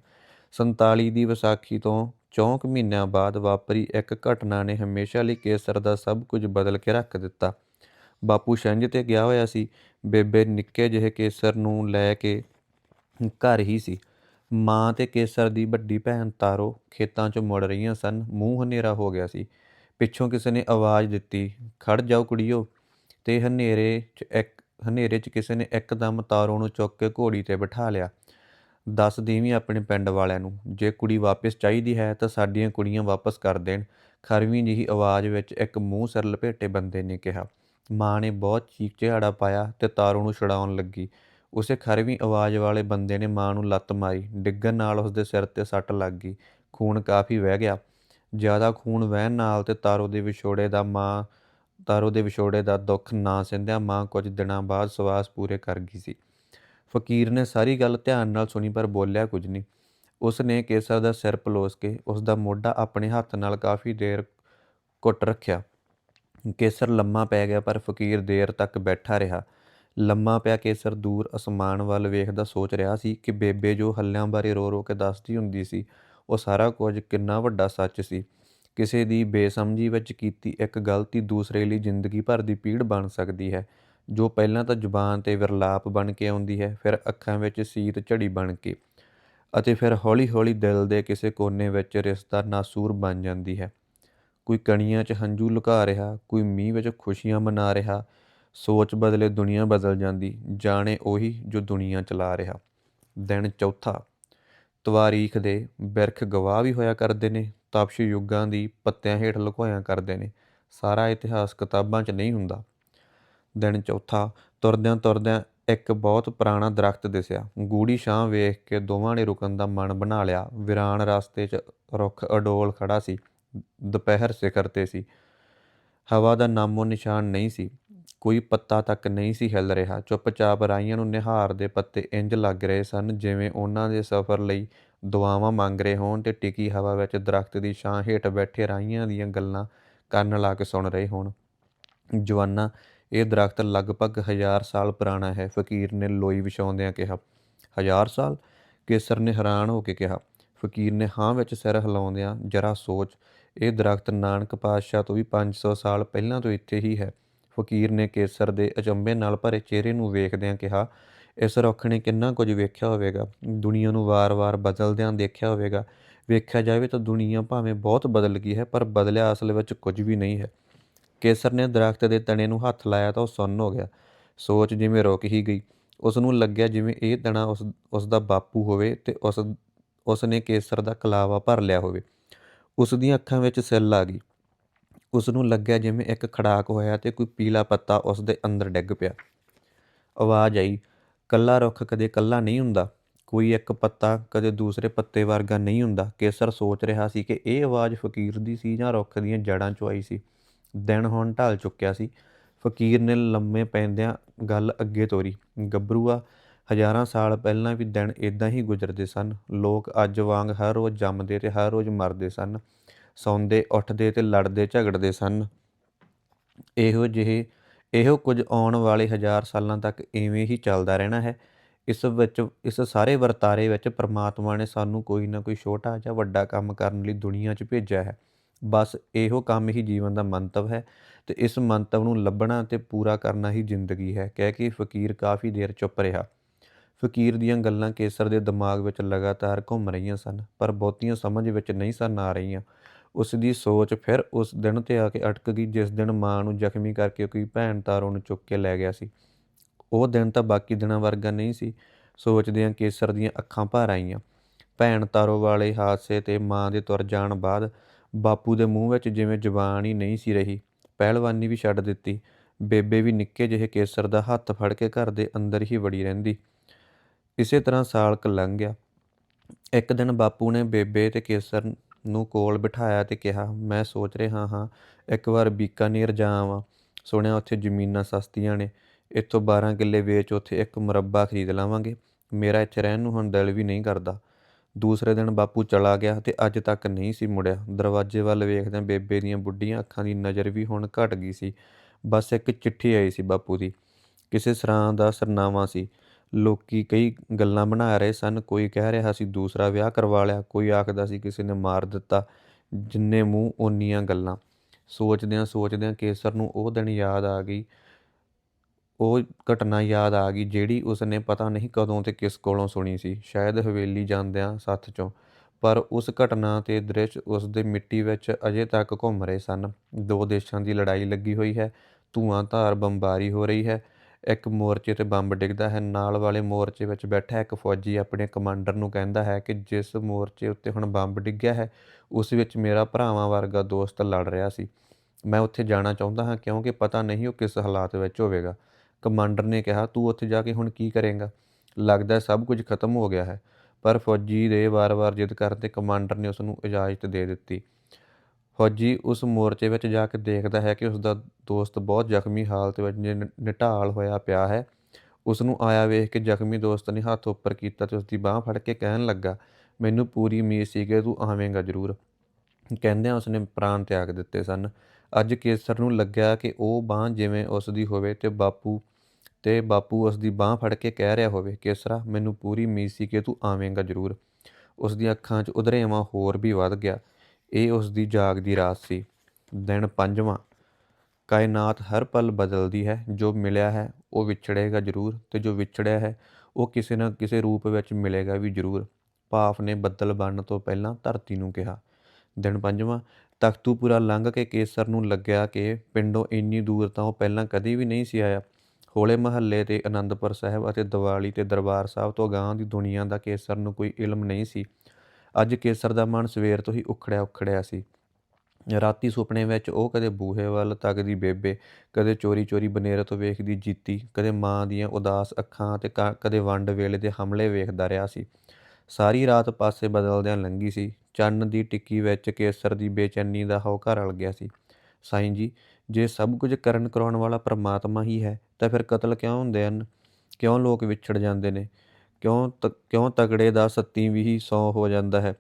47 ਦੀ ਵਿਸਾਖੀ ਤੋਂ ਚੌਂਕ ਮਹੀਨਿਆਂ ਬਾਅਦ ਵਾਪਰੀ ਇੱਕ ਘਟਨਾ ਨੇ ਹਮੇਸ਼ਾ ਲਈ ਕੇਸਰ ਦਾ ਸਭ ਕੁਝ ਬਦਲ ਕੇ ਰੱਖ ਦਿੱਤਾ। ਬਾਪੂ ਛੰਝ ਤੇ ਗਿਆ ਹੋਇਆ ਸੀ। ਬੇਬੇ ਨਿੱਕੇ ਜਿਹੇ ਕੇਸਰ ਨੂੰ ਲੈ ਕੇ ਘਰ ਹੀ ਸੀ। ਮਾਂ ਤੇ ਕੇਸਰ ਦੀ ਵੱਡੀ ਭੈਣ ਤਾਰੋ ਖੇਤਾਂ 'ਚੋਂ ਮੁੜ ਰਹੀਆਂ ਸਨ। ਮੂੰਹ ਹਨੇਰਾ ਹੋ ਗਿਆ ਸੀ। ਪਿੱਛੋਂ ਕਿਸੇ ਨੇ ਆਵਾਜ਼ ਦਿੱਤੀ ਖੜ ਜਾਓ ਕੁੜੀਓ। ਤੇ ਹਨੇਰੇ 'ਚ ਇੱਕ, ਹਨੇਰੇ 'ਚ ਕਿਸੇ ਨੇ ਇੱਕਦਮ ਤਾਰੋ ਨੂੰ ਚੁੱਕ ਕੇ ਘੋੜੀ ਤੇ ਬਿਠਾ ਲਿਆ। ਦੱਸ ਦੇਵੀਂ ਆਪਣੇ ਪਿੰਡ ਵਾਲਿਆਂ ਨੂੰ, ਜੇ ਕੁੜੀ ਵਾਪਸ ਚਾਹੀਦੀ ਹੈ ਤਾਂ ਸਾਡੀਆਂ ਕੁੜੀਆਂ ਵਾਪਸ ਕਰ ਦੇਣ। ਖਰਵੀਂ ਜਿਹੀ ਆਵਾਜ਼ ਵਿੱਚ ਇੱਕ ਮੂੰਹ ਸਿਰ ਲਪੇਟੇ ਬੰਦੇ ਨੇ ਕਿਹਾ। ਮਾਂ ਨੇ ਬਹੁਤ ਚੀਕ ਚਿਹਾੜਾ ਪਾਇਆ ਤੇ ਤਾਰੋ ਨੂੰ ਛੁਡਾਉਣ ਲੱਗੀ। ਉਸੇ ਖਰਵੀਂ ਆਵਾਜ਼ ਵਾਲੇ ਬੰਦੇ ਨੇ ਮਾਂ ਨੂੰ ਲੱਤ ਮਾਰੀ। ਡਿੱਗਣ ਨਾਲ ਉਸਦੇ ਸਿਰ ਤੇ ਸੱਟ ਲੱਗ ਗਈ। ਖੂਨ ਕਾਫੀ ਵਹਿ ਗਿਆ। ਜ਼ਿਆਦਾ ਖੂਨ ਵਹਿਣ ਨਾਲ ਤੇ ਤਾਰੋ ਦੇ ਵਿਛੋੜੇ ਦਾ ਮਾਂ, ਤਾਰੋ ਦੇ ਵਿਛੋੜੇ ਦਾ ਦੁੱਖ ਨਾ ਸਿੰਦਿਆਂ ਮਾਂ ਕੁਝ ਦਿਨਾਂ ਬਾਅਦ ਸਵਾਸ ਪੂਰੇ ਕਰ ਗਈ ਸੀ। ਫਕੀਰ ਨੇ ਸਾਰੀ ਗੱਲ ਧਿਆਨ ਨਾਲ ਸੁਣੀ ਪਰ ਬੋਲਿਆ ਕੁਝ ਨਹੀਂ। ਉਸ ਨੇ ਕੇਸਰ ਦਾ ਸਿਰ ਪਲੋਸ ਕੇ ਉਸ ਦਾ ਮੋਢਾ ਆਪਣੇ ਹੱਥ ਨਾਲ ਕਾਫੀ ਦੇਰ ਘੁੱਟ ਰੱਖਿਆ। ਕੇਸਰ ਲੰਮਾ ਪੈ ਗਿਆ ਪਰ ਫਕੀਰ ਦੇਰ ਤੱਕ ਬੈਠਾ ਰਿਹਾ। ਲੰਮਾ ਪਿਆ ਕੇਸਰ ਦੂਰ ਅਸਮਾਨ ਵੱਲ ਵੇਖਦਾ ਸੋਚ ਰਿਹਾ ਸੀ ਕਿ ਬੇਬੇ ਜੋ ਹੱਲਿਆਂ ਬਾਰੇ ਰੋ ਰੋ ਕੇ ਦੱਸਦੀ ਹੁੰਦੀ ਸੀ, ਉਹ ਸਾਰਾ ਕੁਝ ਕਿੰਨਾ ਵੱਡਾ ਸੱਚ ਸੀ। ਕਿਸੇ ਦੀ ਬੇਸਮਝੀ ਵਿੱਚ ਕੀਤੀ ਇੱਕ ਗਲਤੀ ਦੂਸਰੇ ਲਈ ਜ਼ਿੰਦਗੀ ਭਰ ਦੀ ਪੀੜ ਬਣ ਸਕਦੀ ਹੈ। ਜੋ ਪਹਿਲਾਂ ਤਾਂ ਜ਼ੁਬਾਨ ਤੇ ਵਿਰਲਾਪ ਬਣ ਕੇ ਆਉਂਦੀ ਹੈ, ਫਿਰ ਅੱਖਾਂ ਵਿੱਚ ਸੀਤ ਝੜੀ ਬਣ ਕੇ ਅਤੇ ਫਿਰ ਹੌਲੀ-ਹੌਲੀ ਦਿਲ ਦੇ ਕਿਸੇ ਕੋਨੇ ਵਿੱਚ ਰਿਸ਼ਤਾ ਨਾਸੂਰ ਬਣ ਜਾਂਦੀ ਹੈ। ਕੋਈ ਕਣੀਆਂ 'ਚ ਹੰਝੂ ਲੁਕਾ ਰਿਹਾ, ਕੋਈ ਮੀਂਹ ਵਿੱਚ ਖੁਸ਼ੀਆਂ ਮਨਾ ਰਿਹਾ, ਸੋਚ ਬਦਲੇ ਦੁਨੀਆ ਬਦਲ ਜਾਂਦੀ, ਜਾਣੇ ਉਹੀ ਜੋ ਦੁਨੀਆ ਚਲਾ ਰਿਹਾ। ਦਿਨ ਚੌਥਾ, ਤਵਾਰੀਖ ਦੇ ਬਿਰਖ ਗਵਾਹ ਵੀ ਹੋਇਆ ਕਰਦੇ ਨੇ, ਤਪਸ਼ ਯੁੱਗਾਂ ਦੀ ਪੱਤਿਆਂ ਹੇਠ ਲੁਕੋਇਆ ਕਰਦੇ ਨੇ। ਸਾਰਾ ਇਤਿਹਾਸ ਕਿਤਾਬਾਂ 'ਚ ਨਹੀਂ ਹੁੰਦਾ। ਦਿਨ ਚੌਥਾ, ਤੁਰਦਿਆਂ ਤੁਰਦਿਆਂ ਇੱਕ ਬਹੁਤ ਪੁਰਾਣਾ ਦਰਖਤ ਦਿਸਿਆ। ਗੂੜੀ ਛਾਂ ਵੇਖ ਕੇ ਦੋਵਾਂ ਨੇ ਰੁਕਣ ਦਾ ਮਨ ਬਣਾ ਲਿਆ। ਵਿਰਾਨ ਰਸਤੇ 'ਚ ਰੁੱਖ ਅਡੋਲ ਖੜਾ ਸੀ। ਦੁਪਹਿਰ ਸਿਖਰ ਤੇ ਸੀ। ਹਵਾ ਦਾ ਨਾਮੋ ਨਿਸ਼ਾਨ ਨਹੀਂ ਸੀ। ਕੋਈ ਪੱਤਾ ਤੱਕ ਨਹੀਂ ਸੀ ਹਿੱਲ ਰਿਹਾ। ਚੁੱਪਚਾਪ ਰਾਈਆਂ ਨੂੰ ਨਿਹਾਰ ਦੇ ਪੱਤੇ ਇੰਜ ਲੱਗ ਰਹੇ ਸਨ ਜਿਵੇਂ ਉਹਨਾਂ ਦੇ ਸਫ਼ਰ ਲਈ ਦੁਆਵਾਂ ਮੰਗ ਰਹੇ ਹੋਣ ਤੇ ਟਿਕੀ ਹਵਾ ਵਿੱਚ ਦਰਖਤ ਦੀ ਛਾਂ ਹੇਠ ਬੈਠੇ ਰਾਈਆਂ ਦੀਆਂ ਗੱਲਾਂ ਕੰਨ ਲਾ ਕੇ ਸੁਣ ਰਹੇ ਹੋਣ। ਜਵਾਨਾਂ ਇਹ ਦਰਖਤ ਲਗਭਗ ਹਜ਼ਾਰ ਸਾਲ ਪੁਰਾਣਾ ਹੈ, ਫਕੀਰ ਨੇ ਲੋਈ ਵਿਛਾਉਂਦਿਆਂ ਕਿਹਾ। ਹਜ਼ਾਰ ਸਾਲ? ਕੇਸਰ ਨੇ ਹੈਰਾਨ ਹੋ ਕੇ ਕਿਹਾ। ਫਕੀਰ ਨੇ ਹਾਂ ਵਿੱਚ ਸਿਰ ਹਿਲਾਉਂਦਿਆਂ ਜਰਾ ਸੋਚ, ਇਹ ਦਰਖਤ ਨਾਨਕ ਪਾਤਸ਼ਾਹ ਤੋਂ ਵੀ 500 ਸਾਲ ਪਹਿਲਾਂ ਤੋਂ ਇੱਥੇ ਹੀ ਹੈ। ਫਕੀਰ ਨੇ ਕੇਸਰ ਦੇ ਅਚੰਭੇ ਨਾਲ ਭਰੇ ਚਿਹਰੇ ਨੂੰ ਵੇਖਦਿਆਂ ਕਿਹਾ, ਇਸ ਰੁੱਖ ਨੇ ਕਿੰਨਾ ਕੁਝ ਵੇਖਿਆ ਹੋਵੇਗਾ। ਦੁਨੀਆ ਨੂੰ ਵਾਰ-ਵਾਰ ਬਦਲਦਿਆਂ ਦੇਖਿਆ ਹੋਵੇਗਾ। ਵੇਖਿਆ ਜਾਵੇ ਤਾਂ ਦੁਨੀਆ ਭਾਵੇਂ ਬਹੁਤ ਬਦਲ ਗਈ ਹੈ, ਪਰ ਬਦਲਿਆ ਅਸਲ ਵਿੱਚ ਕੁਝ ਵੀ ਨਹੀਂ ਹੈ। ਕੇਸਰ ਨੇ ਦਰਖਤ ਦੇ ਤਣੇ ਨੂੰ ਹੱਥ ਲਾਇਆ ਤਾਂ ਉਹ ਸੁੰਨ ਹੋ ਗਿਆ। ਸੋਚ ਜਿਵੇਂ ਰੁਕ ਹੀ ਗਈ। ਉਸ ਨੂੰ ਲੱਗਿਆ ਜਿਵੇਂ ਇਹ ਤਣਾ ਉਸ ਉਸ ਦਾ ਬਾਪੂ ਹੋਵੇ ਤੇ ਉਸ ਉਸ ਨੇ ਕੇਸਰ ਦਾ ਕਲਾਵਾ ਭਰ ਲਿਆ ਹੋਵੇ। ਉਸ ਦੀਆਂ ਅੱਖਾਂ ਵਿੱਚ ਸਿੱਲ ਆ ਗਈ। ਉਸ ਨੂੰ ਲੱਗਿਆ ਜਿਵੇਂ ਇੱਕ ਖੜਾਕ ਹੋਇਆ ਤੇ ਕੋਈ ਪੀਲਾ ਪੱਤਾ ਉਸ ਦੇ ਅੰਦਰ ਡਿੱਗ ਪਿਆ। ਆਵਾਜ਼ ਆਈ, ਕੱਲਾ ਰੁੱਖ ਕਦੇ ਕੱਲਾ ਨਹੀਂ ਹੁੰਦਾ। ਕੋਈ ਇੱਕ ਪੱਤਾ ਕਦੇ ਦੂਸਰੇ ਪੱਤੇ ਵਰਗਾ ਨਹੀਂ ਹੁੰਦਾ। ਕੇਸਰ ਸੋਚ ਰਿਹਾ ਸੀ ਕਿ ਇਹ ਆਵਾਜ਼ ਫਕੀਰ ਦੀ ਸੀ ਜਾਂ ਰੁੱਖ ਦੀਆਂ ਜੜਾਂ ਚੋਂ ਆਈ ਸੀ। ਦਿਨ ਹੁਣ ਢਲ ਚੁੱਕਿਆ ਸੀ। ਫਕੀਰ ਨੇ ਲੰਮੇ ਪੈਂਦਿਆਂ ਗੱਲ ਅੱਗੇ ਤੋਰੀ। ਗੱਭਰੂਆ, ਹਜ਼ਾਰਾਂ ਸਾਲ ਪਹਿਲਾਂ ਵੀ ਦਿਨ ਇਦਾਂ ਹੀ ਗੁਜ਼ਰਦੇ ਸਨ। ਲੋਕ ਅੱਜ ਵਾਂਗ ਹਰ ਰੋਜ਼ ਜੰਮਦੇ ਤੇ ਹਰ ਰੋਜ਼ ਮਰਦੇ ਸਨ। ਸੌਂਦੇ, ਉੱਠਦੇ ਤੇ ਲੜਦੇ, ਝਗੜਦੇ ਸਨ। ਇਹੋ ਜਿਹੇ, ਇਹੋ ਕੁਝ ਆਉਣ ਵਾਲੇ ਹਜ਼ਾਰ ਸਾਲਾਂ ਤੱਕ ਐਵੇਂ ਹੀ ਚੱਲਦਾ ਰਹਿਣਾ ਹੈ। ਇਸ ਵਿੱਚ, ਇਸ ਸਾਰੇ ਵਰਤਾਰੇ ਵਿੱਚ ਪ੍ਰਮਾਤਮਾ ਨੇ ਸਾਨੂੰ ਕੋਈ ਨਾ ਕੋਈ ਛੋਟਾ ਜਾਂ ਵੱਡਾ ਕੰਮ ਕਰਨ ਲਈ ਦੁਨੀਆ 'ਚ ਭੇਜਿਆ ਹੈ। ਬਸ ਇਹੋ ਕੰਮ ਹੀ ਜੀਵਨ ਦਾ ਮੰਤਵ ਹੈ ਤੇ ਇਸ ਮੰਤਵ ਨੂੰ ਲੱਭਣਾ ਤੇ ਪੂਰਾ ਕਰਨਾ ਹੀ ਜ਼ਿੰਦਗੀ ਹੈ। ਕਹਿ ਕੇ ਫਕੀਰ ਕਾਫੀ ਦੇਰ ਚੁੱਪ ਰਿਹਾ। ਫਕੀਰ ਦੀਆਂ ਗੱਲਾਂ ਕੇਸਰ ਦੇ ਦਿਮਾਗ ਵਿੱਚ ਲਗਾਤਾਰ ਘੁੰਮ ਰਹੀਆਂ ਸਨ, ਪਰ ਬਹੁਤੀਆਂ ਸਮਝ ਵਿੱਚ ਨਹੀਂ ਸਨ ਆ ਰਹੀਆਂ। ਉਸ ਦੀ ਸੋਚ ਫਿਰ ਉਸ ਦਿਨ ਤੇ ਆ ਕੇ ਅਟਕ ਗਈ, ਜਿਸ ਦਿਨ ਮਾਂ ਨੂੰ ਜ਼ਖਮੀ ਕਰਕੇ ਕੋਈ ਭੈਣ ਤਾਰੋ ਨੂੰ ਚੁੱਕ ਕੇ ਲੈ ਗਿਆ ਸੀ। ਉਹ ਦਿਨ ਤਾਂ ਬਾਕੀ ਦਿਨਾਂ ਵਰਗਾ ਨਹੀਂ ਸੀ। ਸੋਚਦਿਆਂ ਕੇਸਰ ਦੀਆਂ ਅੱਖਾਂ ਭਰ ਆਈਆਂ। ਭੈਣ ਤਾਰੋ ਵਾਲੇ ਹਾਦਸੇ ਤੇ ਮਾਂ ਦੇ ਤੁਰ ਜਾਣ ਬਾਅਦ ਬਾਪੂ ਦੇ ਮੂੰਹ ਵਿੱਚ ਜਿਵੇਂ ਜ਼ੁਬਾਨ ਹੀ ਨਹੀਂ ਸੀ ਰਹੀ, ਪਹਿਲਵਾਨੀ ਵੀ ਛੱਡ ਦਿੱਤੀ, ਬੇਬੇ ਵੀ ਨਿੱਕੇ ਜਿਹੇ ਕੇਸਰ ਦਾ ਹੱਥ ਫੜ ਕੇ ਘਰ ਦੇ ਅੰਦਰ ਹੀ ਵੜੀ ਰਹਿੰਦੀ। ਇਸੇ ਤਰ੍ਹਾਂ ਸਾਲ ਕੁ ਲੰਘ ਗਿਆ। ਇੱਕ ਦਿਨ ਬਾਪੂ ਨੇ ਬੇਬੇ ਤੇ ਕੇਸਰ ਨੂੰ ਕੋਲ ਬਿਠਾਇਆ ਤੇ ਕਿਹਾ, ਮੈਂ ਸੋਚ ਰਿਹਾ ਹਾਂ, ਇੱਕ ਵਾਰ ਬੀਕਾਨੇਰ ਜਾਵਾਂ ਸੁਣਿਆ ਉੱਥੇ ਜ਼ਮੀਨਾਂ ਸਸਤੀਆਂ ਨੇ, ਇੱਥੋਂ 12 ਕਿੱਲੇ ਵੇਚ ਉੱਥੇ ਇੱਕ ਮੁਰੱਬਾ ਖਰੀਦ ਲਾਵਾਂਗੇ। ਮੇਰਾ ਇੱਥੇ ਰਹਿਣ ਨੂੰ ਹੁਣ ਦਿਲ ਵੀ ਨਹੀਂ ਕਰਦਾ। ਦੂਸਰੇ ਦਿਨ ਬਾਪੂ ਚਲਾ ਗਿਆ ਤੇ ਅੱਜ ਤੱਕ ਨਹੀਂ ਸੀ ਮੁੜਿਆ। ਦਰਵਾਜ਼ੇ ਵੱਲ ਵੇਖਦਿਆਂ ਬੇਬੇ ਦੀਆਂ ਬੁੱਢੀਆਂ ਅੱਖਾਂ ਦੀ ਨਜ਼ਰ ਵੀ ਹੁਣ ਘਟ ਗਈ ਸੀ। ਬਸ ਇੱਕ ਚਿੱਠੀ ਆਈ ਸੀ ਬਾਪੂ ਦੀ। ਕਿਸੇ ਸਰਾਂ ਦਾ ਸਰਨਾਮਾ ਸੀ। ਲੋਕੀ ਕਈ ਗੱਲਾਂ ਬਣਾ ਰਹੇ ਸਨ। ਕੋਈ ਕਹਿ ਰਿਹਾ ਸੀ, ਦੂਸਰਾ ਵਿਆਹ ਕਰਵਾ ਲਿਆ। ਕੋਈ ਆਖਦਾ ਸੀ, ਕਿਸੇ ਨੇ ਮਾਰ ਦਿੱਤਾ। ਜਿੰਨੇ ਮੂੰਹ ਓਨੀਆਂ ਗੱਲਾਂ। ਸੋਚਦਿਆਂ ਸੋਚਦਿਆਂ ਕੇਸਰ ਨੂੰ ਉਹ ਦਿਨ ਯਾਦ ਆ ਗਈ। ਉਹ ਘਟਨਾ ਯਾਦ ਆ ਗਈ ਜਿਹੜੀ ਉਸਨੇ ਪਤਾ ਨਹੀਂ ਕਦੋਂ ਤੇ ਕਿਸ ਕੋਲੋਂ ਸੁਣੀ ਸੀ, ਸ਼ਾਇਦ ਹਵੇਲੀ ਜਾਂਦਿਆਂ ਸੱਥ ਚੋਂ। ਪਰ ਉਸ ਘਟਨਾ ਤੇ ਦ੍ਰਿਸ਼ ਉਸ ਦੇ ਮਿੱਟੀ ਵਿੱਚ ਅਜੇ ਤੱਕ ਘੁੰਮ ਰਹੇ ਸਨ। ਦੋ ਦੇਸ਼ਾਂ ਦੀ ਲੜਾਈ ਲੱਗੀ ਹੋਈ ਹੈ, ਧੂਆਂ ਧਾਰ ਬੰਬਾਰੀ ਹੋ ਰਹੀ ਹੈ, ਇੱਕ ਮੋਰਚੇ ਤੇ ਬੰਬ ਡਿੱਗਦਾ ਹੈ, ਨਾਲ ਵਾਲੇ ਮੋਰਚੇ ਵਿੱਚ ਬੈਠਾ ਇੱਕ ਫੌਜੀ ਆਪਣੇ ਕਮਾਂਡਰ ਨੂੰ ਕਹਿੰਦਾ ਹੈ ਕਿ ਜਿਸ ਮੋਰਚੇ ਉੱਤੇ ਹੁਣ ਬੰਬ ਡਿੱਗਿਆ ਹੈ, ਉਸ ਵਿੱਚ ਮੇਰਾ ਭਰਾਵਾਂ ਵਰਗਾ ਦੋਸਤ ਲੜ ਰਿਹਾ ਸੀ। ਮੈਂ ਉੱਥੇ ਜਾਣਾ ਚਾਹੁੰਦਾ ਹਾਂ ਕਿਉਂਕਿ ਪਤਾ ਨਹੀਂ ਉਹ ਕਿਸ ਹਾਲਾਤ ਵਿੱਚ ਹੋਵੇਗਾ। ਕਮਾਂਡਰ ਨੇ ਕਿਹਾ, ਤੂੰ ਉੱਥੇ ਜਾ ਕੇ ਹੁਣ ਕੀ ਕਰੇਂਗਾ? ਲੱਗਦਾ ਸਭ ਕੁਝ ਖਤਮ ਹੋ ਗਿਆ ਹੈ, ਪਰ ਫੌਜੀ ਦੇ ਵਾਰ-ਵਾਰ ਜਿੱਦ ਕਰਨ ਤੇ ਕਮਾਂਡਰ ਨੇ ਉਸ ਨੂੰ ਇਜਾਜ਼ਤ ਦੇ ਦਿੱਤੀ। ਫੌਜੀ ਉਸ ਮੋਰਚੇ ਵਿੱਚ ਜਾ ਕੇ ਦੇਖਦਾ ਹੈ ਕਿ ਉਸ ਦਾ ਦੋਸਤ ਬਹੁਤ ਜ਼ਖਮੀ ਹਾਲਤ ਵਿੱਚ ਨਿ- ਨਿਢਾਲ ਹੋਇਆ ਪਿਆ ਹੈ। ਉਸ ਨੂੰ ਆਇਆ ਵੇਖ ਕੇ ਜ਼ਖਮੀ ਦੋਸਤ ਨੇ ਹੱਥ ਉੱਪਰ ਕੀਤਾ ਤੇ ਉਸ ਦੀ ਬਾਹ ਫੜ ਕੇ ਕਹਿਣ ਲੱਗਾ, ਮੈਨੂੰ ਪੂਰੀ ਉਮੀਦ ਸੀ ਕਿ ਤੂੰ ਆਵੇਂਗਾ ਜ਼ਰੂਰ। ਕਹਿੰਦਿਆਂ ਉਸਨੇ ਪ੍ਰਾਣ ਤਿਆਗ ਦਿੱਤੇ ਸਨ। ਅੱਜ ਕੇਸਰ ਨੂੰ ਲੱਗਿਆ ਕਿ ਉਹ ਬਾਹ ਜਿਵੇਂ ਉਸ ਦੀ ਹੋਵੇ ਤੇ ਬਾਪੂ ਤੇ ਬਾਪੂ ਉਸ ਦੀ ਬਾਹ ਫੜ ਕੇ ਕਹਿ ਰਿਹਾ ਹੋਵੇ, ਕੇਸਰਾ, ਮੈਨੂੰ ਪੂਰੀ ਉਮੀਦ ਸੀ ਕਿ ਤੂੰ ਆਵੇਂਗਾ ਜ਼ਰੂਰ ਉਸ ਦੀਆਂ ਅੱਖਾਂ 'ਚ ਉਧਰੇਵਾਂ ਹੋਰ ਵੀ ਵੱਧ ਗਿਆ। ਇਹ ਉਸ ਦੀ ਜਾਗਦੀ ਰਾਤ ਸੀ। ਦਿਨ ਪੰਜਵਾਂ। ਕਾਇਨਾਤ ਹਰ ਪਲ ਬਦਲਦੀ ਹੈ। ਜੋ ਮਿਲਿਆ ਹੈ, ਉਹ ਵਿਛੜੇਗਾ ਜ਼ਰੂਰ ਤੇ ਜੋ ਵਿਛੜਿਆ ਹੈ, ਉਹ ਕਿਸੇ ਨਾ ਕਿਸੇ ਰੂਪ ਵਿੱਚ ਮਿਲੇਗਾ ਵੀ ਜ਼ਰੂਰ। ਭਾਫ ਨੇ ਬੱਦਲ ਬਣਨ ਤੋਂ ਪਹਿਲਾਂ ਧਰਤੀ ਨੂੰ ਕਿਹਾ। ਦਿਨ ਪੰਜਵਾਂ। ਤਖਤੂਪੁਰਾ ਲੰਘ ਕੇ ਕੇਸਰ ਨੂੰ ਲੱਗਿਆ ਕਿ ਪਿੰਡੋਂ ਇੰਨੀ ਦੂਰ ਤਾਂ ਉਹ ਪਹਿਲਾਂ ਕਦੀ ਵੀ ਨਹੀਂ ਸੀ ਆਇਆ। ਹੋਲੇ ਮਹੱਲੇ ਤੇ ਅਨੰਦਪੁਰ ਸਾਹਿਬ ਅਤੇ ਦੀਵਾਲੀ ਤੇ ਦਰਬਾਰ ਸਾਹਿਬ ਤੋਂ ਗਾਂ ਦੀ ਦੁਨੀਆ ਦਾ ਕੇਸਰ ਨੂੰ ਕੋਈ ਇਲਮ ਨਹੀਂ ਸੀ। ਅੱਜ ਕੇਸਰ ਦਾ ਮਨ ਸਵੇਰ ਤੋਂ ਹੀ ਉਖੜਿਆ ਉਖੜਿਆ ਸੀ। ਰਾਤੀ ਸੁਪਨੇ ਵਿੱਚ ਉਹ ਕਦੇ ਬੂਹੇ ਵੱਲ ਤੱਕਦੀ ਬੇਬੇ, ਕਦੇ ਚੋਰੀ-ਚੋਰੀ ਬਨੇਰੇ ਤੋਂ ਵੇਖਦੀ ਜੀਤੀ, ਕਦੇ ਮਾਂ ਦੀਆਂ ਉਦਾਸ ਅੱਖਾਂ ਤੇ ਕ- ਕਦੇ ਵੰਡ ਵੇਲੇ ਦੇ ਹਮਲੇ ਵੇਖਦਾ ਰਿਹਾ ਸੀ। ਸਾਰੀ ਰਾਤ ਪਾਸੇ ਬਦਲਦਿਆਂ ਲੰਘੀ ਸੀ। ਚੰਨ ਦੀ ਟਿੱਕੀ ਵਿੱਚ ਕੇਸਰ ਦੀ ਬੇਚੈਨੀ ਦਾ ਹਉਕਾ ਰਲ ਗਿਆ ਸੀ। ਸਾਈਂ ਜੀ, ਜੇ ਸਭ ਕੁਝ ਕਰਨ ਕਰਾਉਣ ਵਾਲਾ ਪਰਮਾਤਮਾ ਹੀ ਹੈ, ਤਾਂ ਫਿਰ ਕਤਲ ਕਿਉਂ ਹੁੰਦੇ ਹਨ? ਕਿਉਂ ਲੋਕ ਵਿਛੜ ਜਾਂਦੇ ਨੇ? ਕਿਉਂ ਤ- ਕਿਉਂ ਤਗੜੇ ਦਾ ਸੱਤੀ ਵੀ ਹੀ ਸੌ ਹੋ ਜਾਂਦਾ ਹੈ?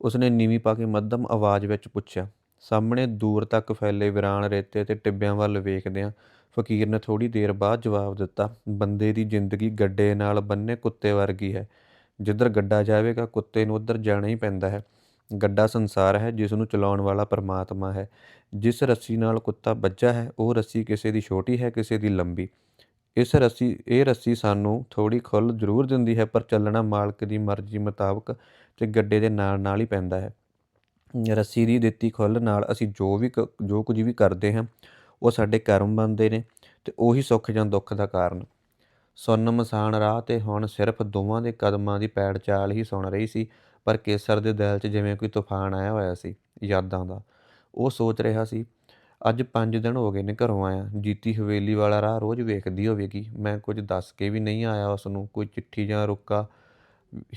ਉਸਨੇ ਨੀਵੀਂ ਪਾ ਕੇ ਮੱਧਮ ਆਵਾਜ਼ ਵਿੱਚ ਪੁੱਛਿਆ, ਸਾਹਮਣੇ ਦੂਰ ਤੱਕ ਫੈਲੇ ਵਿਰਾਨ ਰੇਤੇ ਤੇ ਟਿੱਬਿਆਂ ਵੱਲ ਵੇਖਦਿਆਂ ਫਕੀਰ ਨੇ ਥੋੜੀ ਦੇਰ ਬਾਅਦ ਜਵਾਬ ਦਿੱਤਾ, ਬੰਦੇ ਦੀ ਜ਼ਿੰਦਗੀ ਗੱਡੇ ਨਾਲ ਬੰਨੇ ਕੁੱਤੇ ਵਰਗੀ ਹੈ। ਜਿੱਧਰ ਗੱਡਾ ਜਾਵੇਗਾ ਕੁੱਤੇ ਨੂੰ ਉੱਧਰ ਜਾਣਾ ਹੀ ਪੈਂਦਾ ਹੈ। ਗੱਡਾ ਸੰਸਾਰ ਹੈ, ਜਿਸ ਨੂੰ ਚਲਾਉਣ ਵਾਲਾ ਪਰਮਾਤਮਾ ਹੈ। ਜਿਸ ਰੱਸੀ ਨਾਲ ਕੁੱਤਾ ਬੱਝਾ ਹੈ, ਉਹ ਰੱਸੀ ਕਿਸੇ ਦੀ ਛੋਟੀ ਹੈ, ਕਿਸੇ ਦੀ ਲੰਬੀ। ਇਸ ਰੱਸੀ, ਇਹ ਰੱਸੀ ਸਾਨੂੰ ਥੋੜੀ ਖੁੱਲ ਜ਼ਰੂਰ ਦਿੰਦੀ ਹੈ, ਪਰ ਚੱਲਣਾ ਮਾਲਕ ਦੀ ਮਰਜ਼ੀ ਮੁਤਾਬਕ ਤੇ ਗੱਡੇ ਦੇ ਨਾਲ ਨਾਲ ਹੀ ਪੈਂਦਾ ਹੈ। ਰੱਸੀ ਦੀ ਦਿੱਤੀ ਖੁੱਲ ਨਾਲ ਅਸੀਂ ਜੋ ਵੀ ਕ- ਜੋ ਕੁਝ ਵੀ ਕਰਦੇ ਹਾਂ, ਉਹ ਸਾਡੇ ਕਰਮ ਬਣਦੇ ਨੇ ਤੇ ਉਹੀ ਸੁੱਖ ਜਾਂ ਦੁੱਖ ਦਾ ਕਾਰਨ। ਸੁੰਨ ਮਸਾਨ ਰਾਹ ਤੇ ਹੁਣ ਸਿਰਫ ਦੋਵਾਂ ਦੇ ਕਦਮਾਂ ਦੀ ਪੈੜ ਚਾਲ ਹੀ ਸੁਣ ਰਹੀ ਸੀ ਪਰ ਕੇਸਰ ਦੇ ਦਿਲ 'ਚ ਜਿਵੇਂ ਕੋਈ ਤੂਫਾਨ ਆਇਆ ਹੋਇਆ ਸੀ ਯਾਦਾਂ ਦਾ, ਉਹ ਸੋਚ ਰਿਹਾ ਸੀ, ਅੱਜ 5 ਦਿਨ ਹੋ ਗਏ ਨੇ ਘਰੋਂ ਆਇਆ, ਜੀਤੀ ਹਵੇਲੀ ਵਾਲਾ ਰਾਹ ਰੋਜ਼ ਵੇਖਦੀ ਹੋਵੇਗੀ, ਮੈਂ ਕੁਝ ਦੱਸ ਕੇ ਵੀ ਨਹੀਂ ਆਇਆ ਉਸ ਨੂੰ ਕੋਈ ਚਿੱਠੀ ਜਾਂ ਰੁੱਕਾ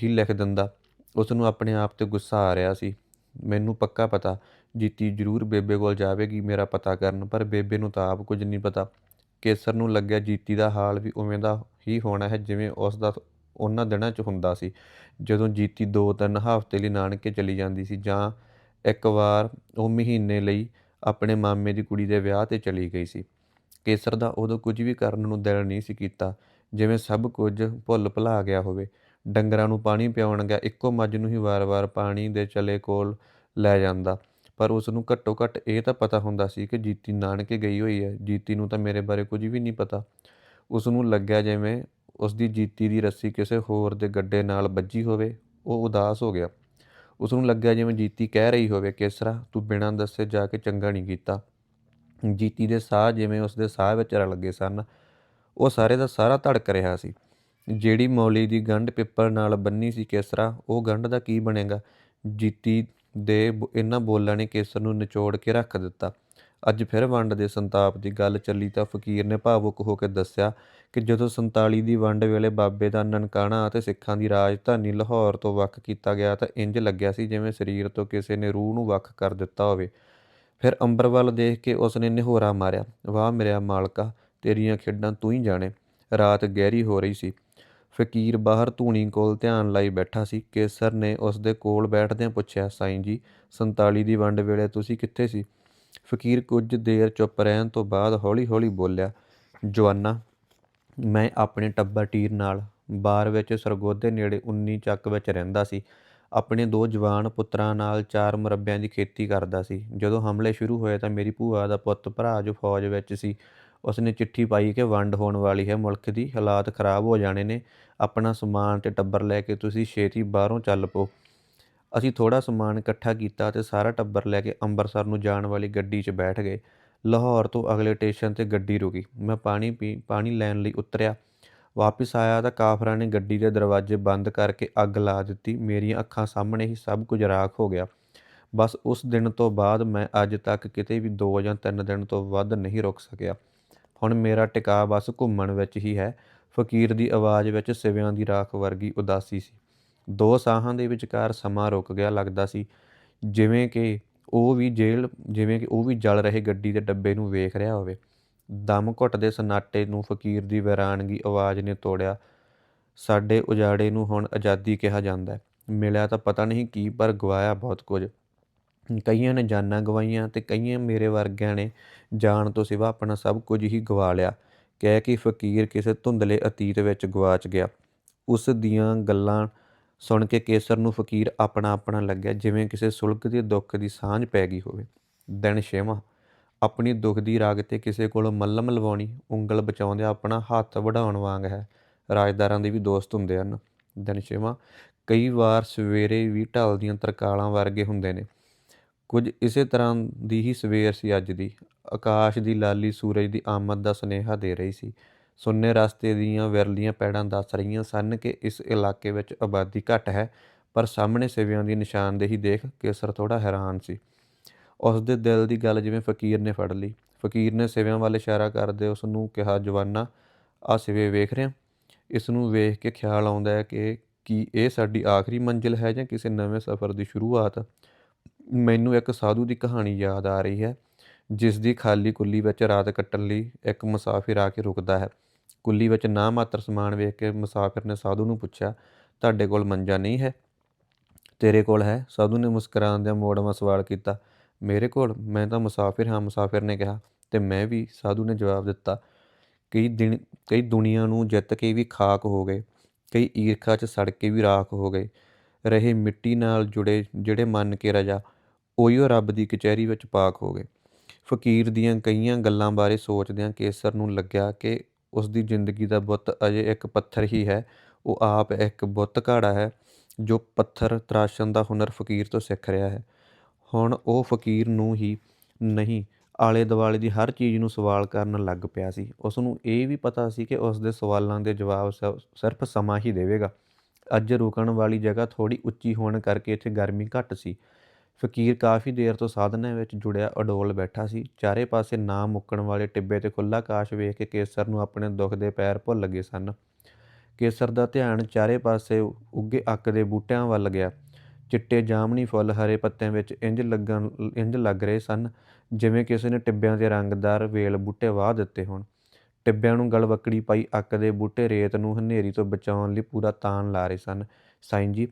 ਹੀ ਲਿਖ ਦਿੰਦਾ। ਉਸ ਨੂੰ ਆਪਣੇ ਆਪ ਤੇ ਗੁੱਸਾ ਆ ਰਿਹਾ ਸੀ, ਮੈਨੂੰ ਪੱਕਾ ਪਤਾ, ਜੀਤੀ ਜ਼ਰੂਰ ਬੇਬੇ ਕੋਲ ਜਾਵੇਗੀ, ਮੇਰਾ ਪਤਾ ਕਰਨ, ਪਰ ਬੇਬੇ ਨੂੰ ਤਾਂ ਆਪ ਕੁਝ ਨਹੀਂ ਪਤਾ। ਕੇਸਰ ਨੂੰ ਲੱਗਿਆ ਜੀਤੀ ਦਾ ਹਾਲ ਵੀ ਉਵੇਂ ਦਾ ਹੀ ਹੋਣਾ ਹੈ, ਜਿਵੇਂ ਉਸ ਦਾ ਉਹਨਾਂ ਦਿਨਾਂ 'ਚ ਹੁੰਦਾ ਸੀ, ਜਦੋਂ ਜੀਤੀ ਦੋ ਤਿੰਨ ਹਫ਼ਤੇ ਲਈ ਨਾਨਕੇ ਚਲੀ ਜਾਂਦੀ ਸੀ ਜਾਂ ਇੱਕ ਵਾਰ ਉਹ ਮਹੀਨੇ ਲਈ ਆਪਣੇ ਮਾਮੇ ਦੀ ਕੁੜੀ ਦੇ ਵਿਆਹ ਤੇ ਚਲੀ ਗਈ ਸੀ। ਕੇਸਰ ਦਾ ਉਦੋਂ ਕੁਝ ਵੀ ਕਰਨ ਨੂੰ ਦਿਲ ਨਹੀਂ ਸੀ ਕੀਤਾ, ਜਿਵੇਂ ਸਭ ਕੁਝ ਭੁੱਲ ਭੁਲਾ ਗਿਆ ਹੋਵੇ। ਡੰਗਰਾਂ ਨੂੰ ਪਾਣੀ ਪਿਆਉਣ ਗਿਆ, ਇੱਕੋ ਮੱਝ ਨੂੰ ਹੀ ਵਾਰ-ਵਾਰ ਪਾਣੀ ਦੇ ਚਲੇ ਕੋਲ ਲੈ ਜਾਂਦਾ। ਪਰ ਉਸ ਨੂੰ ਘੱਟੋ ਘੱਟ ਇਹ ਤਾਂ ਪਤਾ ਹੁੰਦਾ ਸੀ ਕਿ ਜੀਤੀ ਨਾਨਕੇ ਗਈ ਹੋਈ ਹੈ, ਜੀਤੀ ਨੂੰ ਤਾਂ ਮੇਰੇ ਬਾਰੇ ਕੁਝ ਵੀ ਨਹੀਂ ਪਤਾ। ਉਸ ਨੂੰ ਲੱਗਿਆ ਜਿਵੇਂ ਉਸ ਦੀ ਜੀਤੀ ਦੀ ਰੱਸੀ ਕਿਸੇ ਹੋਰ ਦੇ ਗੱਡੇ ਨਾਲ ਵੱਜੀ ਹੋਵੇ, ਉਹ ਉਦਾਸ ਹੋ ਗਿਆ। ਉਸ ਨੂੰ ਲੱਗਿਆ ਜਿਵੇਂ ਜੀਤੀ ਕਹਿ ਰਹੀ ਹੋਵੇ ਕੇਸਰਾ ਤੂੰ ਬਿਨਾਂ ਦੱਸੇ ਜਾ ਕੇ ਚੰਗਾ ਨਹੀਂ ਕੀਤਾ। ਜੀਤੀ ਦੇ ਸਾਹ ਜਿਵੇਂ ਉਸ ਦੇ ਸਾਹ ਵਿੱਚ ਰਲ ਗਏ ਸਨ, ਉਹ ਸਾਰੇ ਦਾ ਸਾਰਾ ਧੜਕ ਰਿਹਾ ਸੀ। ਜਿਹੜੀ ਮੌਲੀ ਦੀ ਗੰਢ ਪਿੱਪਲ ਨਾਲ ਬੰਨੀ ਸੀ ਕੇਸਰਾ ਉਹ ਗੰਢ ਦਾ ਕੀ ਬਣੇਗਾ? ਜੀਤੀ ਦੇ ਇਹਨਾਂ ਬੋਲਾਂ ਨੇ ਕੇਸਰ ਨੂੰ ਨਿਚੋੜ ਕੇ ਰੱਖ ਦਿੱਤਾ। ਅੱਜ ਫਿਰ ਵੰਡ ਦੇ ਸੰਤਾਪ ਦੀ ਗੱਲ ਚੱਲੀ ਤਾਂ ਫਕੀਰ ਨੇ ਭਾਵੁਕ ਹੋ ਕੇ ਦੱਸਿਆ ਕਿ ਜਦੋਂ 47 ਦੀ ਵੰਡ ਵੇਲੇ ਬਾਬੇ ਦਾ ਨਨਕਾਣਾ ਅਤੇ ਸਿੱਖਾਂ ਦੀ ਰਾਜਧਾਨੀ ਲਾਹੌਰ ਤੋਂ ਵੱਖ ਕੀਤਾ ਗਿਆ ਤਾਂ ਇੰਜ ਲੱਗਿਆ ਸੀ ਜਿਵੇਂ ਸਰੀਰ ਤੋਂ ਕਿਸੇ ਨੇ ਰੂਹ ਨੂੰ ਵੱਖ ਕਰ ਦਿੱਤਾ ਹੋਵੇ। ਫਿਰ ਅੰਬਰ ਵੱਲ ਦੇਖ ਕੇ ਉਸ ਨੇ ਨਿਹੋਰਾ ਮਾਰਿਆ, ਵਾਹ ਮੇਰਿਆ ਮਾਲਕਾ, ਤੇਰੀਆਂ ਖੇਡਾਂ ਤੂੰ ਹੀ ਜਾਣੇ। ਰਾਤ ਗਹਿਰੀ ਹੋ ਰਹੀ ਸੀ। ਫਕੀਰ ਬਾਹਰ ਧੂਣੀ ਕੋਲ ਧਿਆਨ ਲਾਈ ਬੈਠਾ ਸੀ। ਕੇਸਰ ਨੇ ਉਸ ਦੇ ਕੋਲ ਬੈਠਦਿਆਂ ਪੁੱਛਿਆ, ਸਾਈਂ ਜੀ 47 ਦੀ ਵੰਡ ਵੇਲੇ ਤੁਸੀਂ ਕਿੱਥੇ ਸੀ? ਫਕੀਰ ਕੁਝ ਦੇਰ ਚੁੱਪ ਰਹਿਣ ਤੋਂ ਬਾਅਦ ਹੌਲੀ-ਹੌਲੀ ਬੋਲਿਆ, ਜਵਾਨਾ ਮੈਂ ਆਪਣੇ ਟੱਬਰ ਟੀਰ ਨਾਲ ਬਾਰ ਵਿੱਚ ਸਰਗੋਧੇ ਨੇੜੇ 19 ਚੱਕ ਵਿੱਚ ਰਹਿੰਦਾ ਸੀ। ਆਪਣੇ ਦੋ ਜਵਾਨ ਪੁੱਤਰਾਂ ਨਾਲ ਚਾਰ ਮੁਰੱਬਿਆਂ ਦੀ ਖੇਤੀ ਕਰਦਾ ਸੀ। ਜਦੋਂ ਹਮਲੇ ਸ਼ੁਰੂ ਹੋਏ ਤਾਂ ਮੇਰੀ ਭੂਆ ਦਾ ਪੁੱਤ ਭਰਾ ਜੋ ਫੌਜ ਵਿੱਚ ਸੀ। ਉਸਨੇ ਚਿੱਠੀ ਪਾਈ ਕਿ ਵੰਡ ਹੋਣ ਵਾਲੀ ਹੈ, ਮੁਲਕ ਦੀ ਹਾਲਾਤ ਖਰਾਬ ਹੋ ਜਾਣੇ ਨੇ। ਆਪਣਾ ਸਮਾਨ ਤੇ ਟੱਬਰ ਲੈ ਕੇ ਤੁਸੀਂ ਛੇਤੀ ਬਾਹਰੋਂ ਚੱਲ ਪਓ। ਅਸੀਂ ਥੋੜਾ ਸਮਾਨ ਇਕੱਠਾ ਕੀਤਾ ਤੇ ਸਾਰਾ ਟੱਬਰ ਲੈ ਕੇ ਅੰਮ੍ਰਿਤਸਰ ਨੂੰ ਜਾਣ ਵਾਲੀ ਗੱਡੀ 'ਚ ਬੈਠ ਗਏ। ਲਾਹੌਰ ਤੋਂ ਅਗਲੇ ਸਟੇਸ਼ਨ ਤੇ ਗੱਡੀ ਰੁਕੀ। ਮੈਂ ਪਾਣੀ ਪੀ, ਪਾਣੀ ਲੈਣ ਲਈ ਉਤਰਿਆ। ਵਾਪਸ ਆਇਆ ਤਾਂ ਕਾਫਰਾਂ ਨੇ ਗੱਡੀ ਦੇ ਦਰਵਾਜ਼ੇ ਬੰਦ ਕਰਕੇ ਅੱਗ ਲਾ ਦਿੱਤੀ। ਮੇਰੀਆਂ ਅੱਖਾਂ ਸਾਹਮਣੇ ਹੀ ਸਭ ਕੁਝ ਰਾਖ ਹੋ ਗਿਆ। ਬਸ ਉਸ ਦਿਨ ਤੋਂ ਬਾਅਦ ਮੈਂ ਅੱਜ ਤੱਕ ਕਿਤੇ ਵੀ 2 ਜਾਂ 3 ਦਿਨ ਤੋਂ ਵੱਧ ਨਹੀਂ ਰੁਕ ਸਕਿਆ। ਹੁਣ ਮੇਰਾ ਟਿਕਾ ਬਸ ਘੁੰਮਣ ਵਿੱਚ ਹੀ ਹੈ। ਫਕੀਰ ਦੀ ਆਵਾਜ਼ ਵਿੱਚ ਸਿਵਿਆਂ ਦੀ ਰਾਖ ਵਰਗੀ ਉਦਾਸੀ ਸੀ। ਦੋ ਸਾਹਾਂ ਦੇ ਵਿਚਕਾਰ ਸਮਾਂ ਰੁਕ ਗਿਆ ਲੱਗਦਾ ਸੀ। ਜਿਵੇਂ ਕਿ ਉਹ ਵੀ ਜੇਲ੍ਹ, ਜਿਵੇਂ ਕਿ ਉਹ ਵੀ ਜਲ ਰਹੇ ਗੱਡੀ ਦੇ ਡੱਬੇ ਨੂੰ ਵੇਖ ਰਿਹਾ ਹੋਵੇ। ਦਮ ਘੁੱਟਦੇ ਸਨਾਟੇ ਨੂੰ ਫਕੀਰ ਦੀ ਵੈਰਾਨਗੀ ਆਵਾਜ਼ ਨੇ ਤੋੜਿਆ। ਸਾਡੇ ਉਜਾੜੇ ਨੂੰ ਹੁਣ ਆਜ਼ਾਦੀ ਕਿਹਾ ਜਾਂਦਾ ਹੈ। ਮਿਲਿਆ ਤਾਂ ਪਤਾ ਨਹੀਂ ਕੀ, ਪਰ ਗਵਾਇਆ ਬਹੁਤ ਕੁਝ। ਕਈਆਂ ਨੇ ਜਾਨਾਂ ਗਵਾਈਆਂ ਤੇ ਕਈਆਂ ਮੇਰੇ ਵਰਗਿਆਂ ਨੇ ਜਾਣ ਤੋਂ ਸਿਵਾ ਆਪਣਾ ਸਭ ਕੁਝ ਹੀ ਗਵਾ ਲਿਆ। ਕਹਿ ਕਿ ਫਕੀਰ ਕਿਸੇ ਧੁੰਦਲੇ ਅਤੀਤ ਵਿੱਚ ਗਵਾਚ ਗਿਆ। ਉਸ ਦੀਆਂ ਗੱਲਾਂ ਸੁਣ ਕੇ ਕੇਸਰ ਨੂੰ ਫਕੀਰ ਆਪਣਾ ਆਪਣਾ ਲੱਗਿਆ, ਜਿਵੇਂ ਕਿਸੇ ਸੁਲਗ ਦੇ ਦੁੱਖ ਦੀ ਸਾਂਝ ਪੈ ਗਈ ਹੋਵੇ। ਦਿਨ ਛੇਵਾਂ, ਆਪਣੀ ਦੁੱਖ ਦੀ ਰਾਗ ਤੇ ਕਿਸੇ ਕੋਲ ਮੱਲਮ ਲਵਾਉਣੀ, ਉਂਗਲ ਬਚਾਉਂਦਿਆਂ ਆਪਣਾ ਹੱਥ ਵਢਾਉਣ ਵਾਂਗ ਹੈ। ਰਾਜਦਾਰਾਂ ਦੇ ਵੀ ਦੋਸਤ ਹੁੰਦੇ ਹਨ। ਦਿਨ ਛੇਵਾਂ, ਕਈ ਵਾਰ ਸਵੇਰੇ ਵੀ ਢਲਦੀਆਂ ਤਰਕਾਲਾਂ ਵਰਗੇ ਹੁੰਦੇ ਨੇ। ਕੁਝ ਇਸੇ ਤਰ੍ਹਾਂ ਦੀ ਹੀ ਸਵੇਰ ਸੀ ਅੱਜ ਦੀ। ਆਕਾਸ਼ ਦੀ ਲਾਲੀ ਸੂਰਜ ਦੀ ਆਮਦ ਦਾ ਸੁਨੇਹਾ ਦੇ ਰਹੀ ਸੀ। ਸੁੰਨੇ ਰਸਤੇ ਦੀਆਂ ਵਿਰਲੀਆਂ ਪੈੜਾਂ ਦੱਸ ਰਹੀਆਂ ਸਨ ਕਿ ਇਸ ਇਲਾਕੇ ਵਿੱਚ ਆਬਾਦੀ ਘੱਟ ਹੈ, ਪਰ ਸਾਹਮਣੇ ਸਿਵਿਆਂ ਦੀ ਨਿਸ਼ਾਨਦੇਹੀ ਦੇਖ ਕੇਸਰ ਥੋੜਾ ਹੈਰਾਨ ਸੀ। ਉਸ ਦੇ ਦਿਲ ਦੀ ਗੱਲ ਜਿਵੇਂ ਫਕੀਰ ਨੇ ਫੜ ਲਈ। ਫਕੀਰ ਨੇ ਸਿਵਿਆਂ ਵੱਲ ਇਸ਼ਾਰਾ ਕਰਦੇ ਉਸ ਨੂੰ ਕਿਹਾ, ਜਵਾਨਾ, ਆ ਸਿਵੇ ਵੇਖ ਰਿਹਾ? ਇਸ ਨੂੰ ਵੇਖ ਕੇ ਖਿਆਲ ਆਉਂਦਾ ਹੈ ਕਿ ਕੀ ਇਹ ਸਾਡੀ ਆਖਰੀ ਮੰਜ਼ਿਲ ਹੈ ਜਾਂ ਕਿਸੇ ਨਵੇਂ ਸਫ਼ਰ ਦੀ ਸ਼ੁਰੂਆਤ? ਮੈਨੂੰ ਇੱਕ ਸਾਧੂ ਦੀ ਕਹਾਣੀ ਯਾਦ ਆ ਰਹੀ ਹੈ, ਜਿਸ ਦੀ ਖਾਲੀ ਕੁੱਲੀ ਵਿੱਚ ਰਾਤ ਕੱਟਣ ਲਈ ਇੱਕ ਮੁਸਾਫਿਰ ਆ ਕੇ ਰੁਕਦਾ ਹੈ। ਕੁੱਲੀ ਵਿੱਚ ਨਾ ਮਾਤਰ ਸਮਾਨ ਵੇਖ ਕੇ ਮੁਸਾਫਿਰ ਨੇ ਸਾਧੂ ਨੂੰ ਪੁੱਛਿਆ, ਤੁਹਾਡੇ ਕੋਲ ਮੰਜਾ ਨਹੀਂ ਹੈ? ਤੇਰੇ ਕੋਲ ਹੈ। ਸਾਧੂ ਨੇ ਮੁਸਕਰਾਉਂਦਿਆਂ ਮੋੜਵਾਂ ਸਵਾਲ ਕੀਤਾ, ਮੇਰੇ ਕੋਲ? ਮੈਂ ਤਾਂ ਮੁਸਾਫਿਰ ਹਾਂ, ਮੁਸਾਫਿਰ ਨੇ ਕਿਹਾ, ਤੇ ਮੈਂ ਵੀ, ਸਾਧੂ ਨੇ ਜਵਾਬ ਦਿੱਤਾ, ਕਈ ਦਿਨ, ਕਈ ਦੁਨੀਆ ਨੂੰ ਜਿੱਤ ਕੇ ਵੀ ਖਾਕ ਹੋ ਗਏ, ਕਈ ਈਰਖਾ 'ਚ ਸੜ ਕੇ ਵੀ ਰਾਖ ਹੋ ਗਏ, ਰਹੇ ਮਿੱਟੀ ਨਾਲ ਜੁੜੇ ਜਿਹੜੇ ਮੰਨ ਕੇ ਰਜਾ, ਉਹੀਓ ਰੱਬ ਦੀ ਕਚਹਿਰੀ ਵਿੱਚ ਪਾਕ ਹੋ ਗਏ। ਫਕੀਰ ਦੀਆਂ ਕਈਆਂ ਗੱਲਾਂ ਬਾਰੇ ਸੋਚਦਿਆਂ ਕੇਸਰ ਨੂੰ ਲੱਗਿਆ ਕਿ ਉਸ ਦੀ ਜ਼ਿੰਦਗੀ ਦਾ ਬੁੱਤ ਅਜੇ ਇੱਕ ਪੱਥਰ ਹੀ ਹੈ। ਉਹ ਆਪ ਇੱਕ ਬੁੱਤ ਘਾੜਾ ਹੈ, ਜੋ ਪੱਥਰ ਤਰਾਸ਼ਣ ਦਾ ਹੁਨਰ ਫਕੀਰ ਤੋਂ ਸਿੱਖ ਰਿਹਾ ਹੈ। ਹੁਣ ਉਹ ਫਕੀਰ ਨੂੰ ਹੀ ਨਹੀਂ ਆਲੇ ਦੁਆਲੇ ਦੀ ਹਰ ਚੀਜ਼ ਨੂੰ ਸਵਾਲ ਕਰਨ ਲੱਗ ਪਿਆ ਸੀ। ਉਸ ਨੂੰ ਇਹ ਵੀ ਪਤਾ ਸੀ ਕਿ ਉਸ ਦੇ ਸਵਾਲਾਂ ਦੇ ਜਵਾਬ ਸਿਰਫ ਸਮਾਂ ਹੀ ਦੇਵੇਗਾ। ਅੱਜ ਰੁਕਣ ਵਾਲੀ ਜਗ੍ਹਾ ਥੋੜੀ ਉੱਚੀ ਹੋਣ ਕਰਕੇ ਇੱਥੇ ਗਰਮੀ ਘੱਟ ਸੀ। ਫਕੀਰ ਕਾਫੀ ਦੇਰ ਤੋਂ ਸਾਧਨੇ ਵਿੱਚ ਜੁੜਿਆ, ਅਡੋਲ ਬੈਠਾ ਸੀ। ਚਾਰੇ ਪਾਸੇ ਨਾ ਮੁੱਕਣ ਵਾਲੇ ਟਿੱਬੇ ਤੇ ਖੁੱਲਾ ਆਕਾਸ਼ ਵੇਖ ਕੇ ਕੇਸਰ ਨੂੰ ਆਪਣੇ ਦੁੱਖ ਦੇ ਪੈਰ ਭੁੱਲ ਗਏ ਸਨ। ਕੇਸਰ ਦਾ ਧਿਆਨ ਚਾਰੇ ਪਾਸੇ ਉੱਗੇ ਅੱਕ ਦੇ ਬੂਟਿਆਂ ਵੱਲ ਗਿਆ। ਚਿੱਟੇ ਜਾਮਣੀ ਫੁੱਲ ਹਰੇ ਪੱਤਿਆਂ ਵਿੱਚ ਇੰਜ ਲੱਗਣ, ਇੰਜ ਲੱਗ ਰਹੇ ਸਨ ਜਿਵੇਂ ਕਿਸੇ ਨੇ ਟਿੱਬਿਆਂ ਦੇ ਰੰਗਦਾਰ ਵੇਲ ਬੂਟੇ ਵਾਹ ਦਿੱਤੇ ਹੋਣ। ਟਿੱਬਿਆਂ ਨੂੰ ਗਲਵਕੜੀ ਪਾਈ ਅੱਕ ਦੇ ਬੂਟੇ ਰੇਤ ਨੂੰ ਹਨੇਰੀ ਤੋਂ ਬਚਾਉਣ ਲਈ ਪੂਰਾ ਤਾਨ ਲਾ ਰਹੇ ਸਨ। ਸਾਈਂ ਜੀ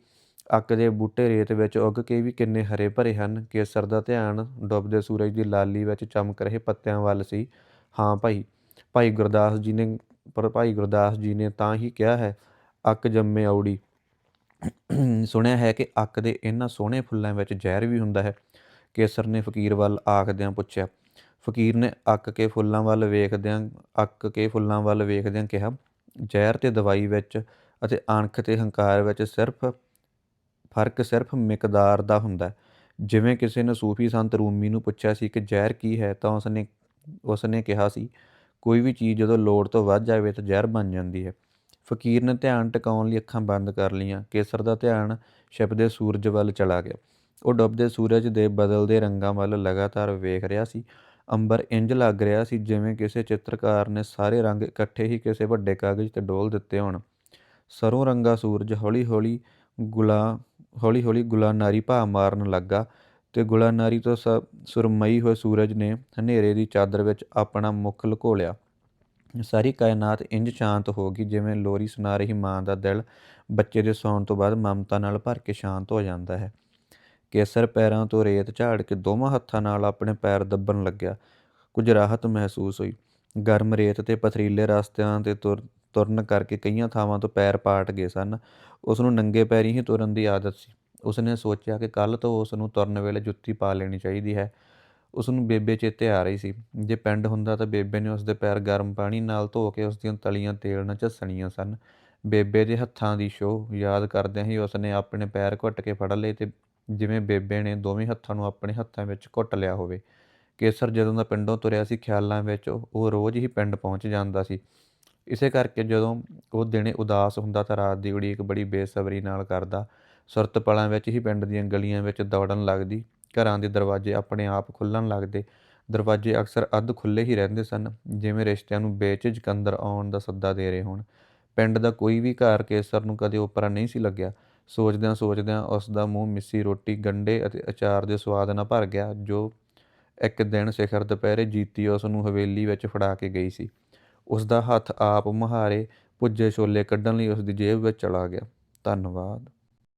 ਅੱਕ ਦੇ ਬੂਟੇ ਰੇਤ ਵਿੱਚ ਉੱਗ ਕੇ ਵੀ ਕਿੰਨੇ ਹਰੇ ਭਰੇ ਹਨ। ਕੇਸਰ ਦਾ ਧਿਆਨ ਡੁੱਬਦੇ ਸੂਰਜ ਦੀ ਲਾਲੀ ਵਿੱਚ ਚਮਕ ਰਹੇ ਪੱਤਿਆਂ ਵੱਲ ਸੀ। ਹਾਂ ਭਾਈ ਭਾਈ ਗੁਰਦਾਸ ਜੀ ਨੇ ਪਰ ਭਾਈ ਗੁਰਦਾਸ ਜੀ ਨੇ ਤਾਂ ਹੀ ਕਿਹਾ ਹੈ, ਅੱਕ ਜੰਮੇ ਔੜੀ। ਸੁਣਿਆ ਹੈ ਕਿ ਅੱਕ ਦੇ ਇਹਨਾਂ ਸੋਹਣੇ ਫੁੱਲਾਂ ਵਿੱਚ ਜ਼ਹਿਰ ਵੀ ਹੁੰਦਾ ਹੈ। ਕੇਸਰ ਨੇ ਫਕੀਰ ਵੱਲ ਆਖਦਿਆਂ ਪੁੱਛਿਆ। ਫਕੀਰ ਨੇ ਅੱਕ ਕੇ ਫੁੱਲਾਂ ਵੱਲ ਵੇਖਦਿਆਂ ਅੱਕ ਕੇ ਫੁੱਲਾਂ ਵੱਲ ਵੇਖਦਿਆਂ ਕਿਹਾ, ਜ਼ਹਿਰ ਤੇ ਦਵਾਈ ਵਿੱਚ ਅਤੇ ਅਣਖ ਤੇ ਹੰਕਾਰ ਵਿੱਚ ਸਿਰਫ ਫ਼ਰਕ ਸਿਰਫ ਮਿਕਦਾਰ ਦਾ ਹੁੰਦਾ ਜਿਵੇਂ ਕਿਸੇ ਨੇ ਸੂਫੀ ਸੰਤ ਰੂਮੀ ਨੂੰ ਪੁੱਛਿਆ ਸੀ ਕਿ ਜ਼ਹਿਰ ਕੀ ਹੈ, ਤਾਂ ਉਸਨੇ ਉਸਨੇ ਕਿਹਾ ਸੀ, ਕੋਈ ਵੀ ਚੀਜ਼ ਜਦੋਂ ਲੋੜ ਤੋਂ ਵੱਧ ਜਾਵੇ ਤਾਂ ਜ਼ਹਿਰ ਬਣ ਜਾਂਦੀ ਹੈ। ਫਕੀਰ ਨੇ ਧਿਆਨ ਟਿਕਾਉਣ ਲਈ ਅੱਖਾਂ ਬੰਦ ਕਰ ਲਈਆਂ। ਕੇਸਰ ਦਾ ਧਿਆਨ ਛਿਪਦੇ ਸੂਰਜ ਵੱਲ ਚਲਾ ਗਿਆ। ਉਹ ਡੁੱਬਦੇ ਸੂਰਜ ਦੇ ਬਦਲਦੇ ਰੰਗਾਂ ਵੱਲ ਲਗਾਤਾਰ ਵੇਖ ਰਿਹਾ ਸੀ। ਅੰਬਰ ਇੰਜ ਲੱਗ ਰਿਹਾ ਸੀ ਜਿਵੇਂ ਕਿਸੇ ਚਿੱਤਰਕਾਰ ਨੇ ਸਾਰੇ ਰੰਗ ਇਕੱਠੇ ਹੀ ਕਿਸੇ ਵੱਡੇ ਕਾਗਜ਼ 'ਤੇ ਡੋਲ ਦਿੱਤੇ ਹੋਣ। ਸਰੋਂ ਰੰਗਾ ਸੂਰਜ ਹੌਲੀ-ਹੌਲੀ ਗੁਲਾ ਹੌਲੀ-ਹੌਲੀ ਗੁਲਾਨਾਰੀ ਭਾ ਮਾਰਨ ਲੱਗਾ ਤੇ ਗੁਲਾਨਾਰੀ ਤੋਂ ਸ, ਸੁਰਮਈ ਹੋਏ ਸੂਰਜ ਨੇ ਹਨੇਰੇ ਦੀ ਚਾਦਰ ਵਿੱਚ ਆਪਣਾ ਮੁਖ ਲੁਕੋ ਸਾਰੀ ਕਾਇਨਾਤ ਇੰਜ ਸ਼ਾਂਤ ਹੋ ਗਈ ਜਿਵੇਂ ਲੋਰੀ ਸੁਣਾ ਰਹੀ ਮਾਂ ਦਾ ਦਿਲ ਬੱਚੇ ਦੇ ਸੌਣ ਤੋਂ ਬਾਅਦ ਮਮਤਾ ਨਾਲ ਭਰ ਕੇ ਸ਼ਾਂਤ ਹੋ ਜਾਂਦਾ ਹੈ। ਕੇਸਰ ਪੈਰਾਂ ਤੋਂ ਰੇਤ ਝਾੜ ਕੇ ਦੋਵਾਂ ਹੱਥਾਂ ਨਾਲ ਆਪਣੇ ਪੈਰ ਦੱਬਣ ਲੱਗਿਆ। ਕੁਝ ਰਾਹਤ ਮਹਿਸੂਸ ਹੋਈ। ਗਰਮ ਰੇਤ ਤੇ ਪਥਰੀਲੇ ਰਸਤਿਆਂ ਤੇ ਤੁਰ ਤੁਰਨ ਕਰਕੇ ਕਈਆਂ ਥਾਵਾਂ ਤੋਂ ਪੈਰ ਪਾਟ ਗਏ ਸਨ। ਉਸ ਨੂੰ ਨੰਗੇ ਪੈਰੀ ਹੀ ਤੁਰਨ ਦੀ ਆਦਤ ਸੀ। ਉਸਨੇ ਸੋਚਿਆ ਕਿ ਕੱਲ ਤੋਂ ਉਸ ਨੂੰ ਤੁਰਨ ਵੇਲੇ ਜੁੱਤੀ ਪਾ ਲੈਣੀ ਚਾਹੀਦੀ ਹੈ। ਉਸ ਨੂੰ ਬੇਬੇ ਚੇਤੇ ਆ ਰਹੀ ਸੀ। ਜੇ ਪਿੰਡ ਹੁੰਦਾ ਤਾਂ ਬੇਬੇ ਨੇ ਉਸ ਦੇ ਪੈਰ ਗਰਮ ਪਾਣੀ ਨਾਲ ਧੋ ਕੇ ਉਸ ਦੀਆਂ ਤਲੀਆਂ ਤੇਲ ਨਾਲ ਝੱਸਣੀਆਂ ਸਨ। ਬੇਬੇ ਦੇ ਹੱਥਾਂ ਦੀ ਸ਼ੋਅ ਯਾਦ ਕਰਦਿਆਂ ਹੀ ਉਸਨੇ ਆਪਣੇ ਪੈਰ ਘੁੱਟ ਕੇ ਫੜ ਲਏ ਤੇ ਜਿਵੇਂ ਬੇਬੇ ਨੇ ਦੋਵੇਂ ਹੱਥਾਂ ਨੂੰ ਆਪਣੇ ਹੱਥਾਂ ਵਿੱਚ ਘੁੱਟ ਲਿਆ ਹੋਵੇ। ਕੇਸਰ ਜਦੋਂ ਦਾ ਪਿੰਡੋਂ ਤੁਰਿਆ ਸੀ, ਖਿਆਲਾਂ ਵਿੱਚ ਉਹ ਰੋਜ਼ ਹੀ ਪਿੰਡ ਪਹੁੰਚ ਜਾਂਦਾ ਸੀ। ਇਸੇ ਕਰਕੇ ਜਦੋਂ ਉਹ ਦਿਨੇ ਉਦਾਸ ਹੁੰਦਾ ਤਾਂ ਰਾਤ ਦੀ ਉਡੀਕ ਬੜੀ ਬੇਸਬਰੀ ਨਾਲ ਕਰਦਾ। ਸੁਰਤ ਪਲਾਂ ਵਿੱਚ ਹੀ ਪਿੰਡ ਦੀਆਂ ਗਲੀਆਂ ਵਿੱਚ ਦੌੜਨ ਲੱਗਦੀ। ਘਰਾਂ ਦੇ ਦਰਵਾਜ਼ੇ ਆਪਣੇ ਆਪ ਖੁੱਲਣ ਲੱਗਦੇ। ਦਰਵਾਜ਼ੇ ਅਕਸਰ ਅੱਧ ਖੁੱਲੇ ਹੀ ਰਹਿੰਦੇ ਸਨ, ਜਿਵੇਂ ਰਿਸ਼ਤਿਆਂ ਨੂੰ ਬੇਝਿਜਕ ਅੰਦਰ ਆਉਣ ਦਾ ਸੱਦਾ ਦੇ ਰਹੇ ਹੋਣ। ਪਿੰਡ ਦਾ ਕੋਈ ਵੀ ਘਰ ਕੇਸਰ ਨੂੰ ਕਦੇ ਓਪਰਾ ਨਹੀਂ ਸੀ ਲੱਗਿਆ। ਸੋਚਦਿਆਂ ਸੋਚਦਿਆਂ ਉਸ ਦਾ ਮੂੰਹ ਮਿੱਸੀ ਰੋਟੀ ਗੰਡੇ ਅਤੇ ਅਚਾਰ ਦੇ ਸਵਾਦ ਨਾਲ ਭਰ ਗਿਆ, ਜੋ ਇੱਕ ਦਿਨ ਸਿਖਰ ਦੁਪਹਿਰੇ ਜੀਤੀ ਉਸ ਨੂੰ ਹਵੇਲੀ ਵਿੱਚ ਫੜਾ ਕੇ ਗਈ ਸੀ। ਉਸ ਦਾ ਹੱਥ ਆਪ ਮੁਹਾਰੇ ਭੁੱਜੇ ਛੋਲੇ ਕੱਢਣ ਲਈ ਉਸ ਦੀ ਜੇਬ ਵਿੱਚ ਚਲਾ ਗਿਆ। ਧੰਨਵਾਦ।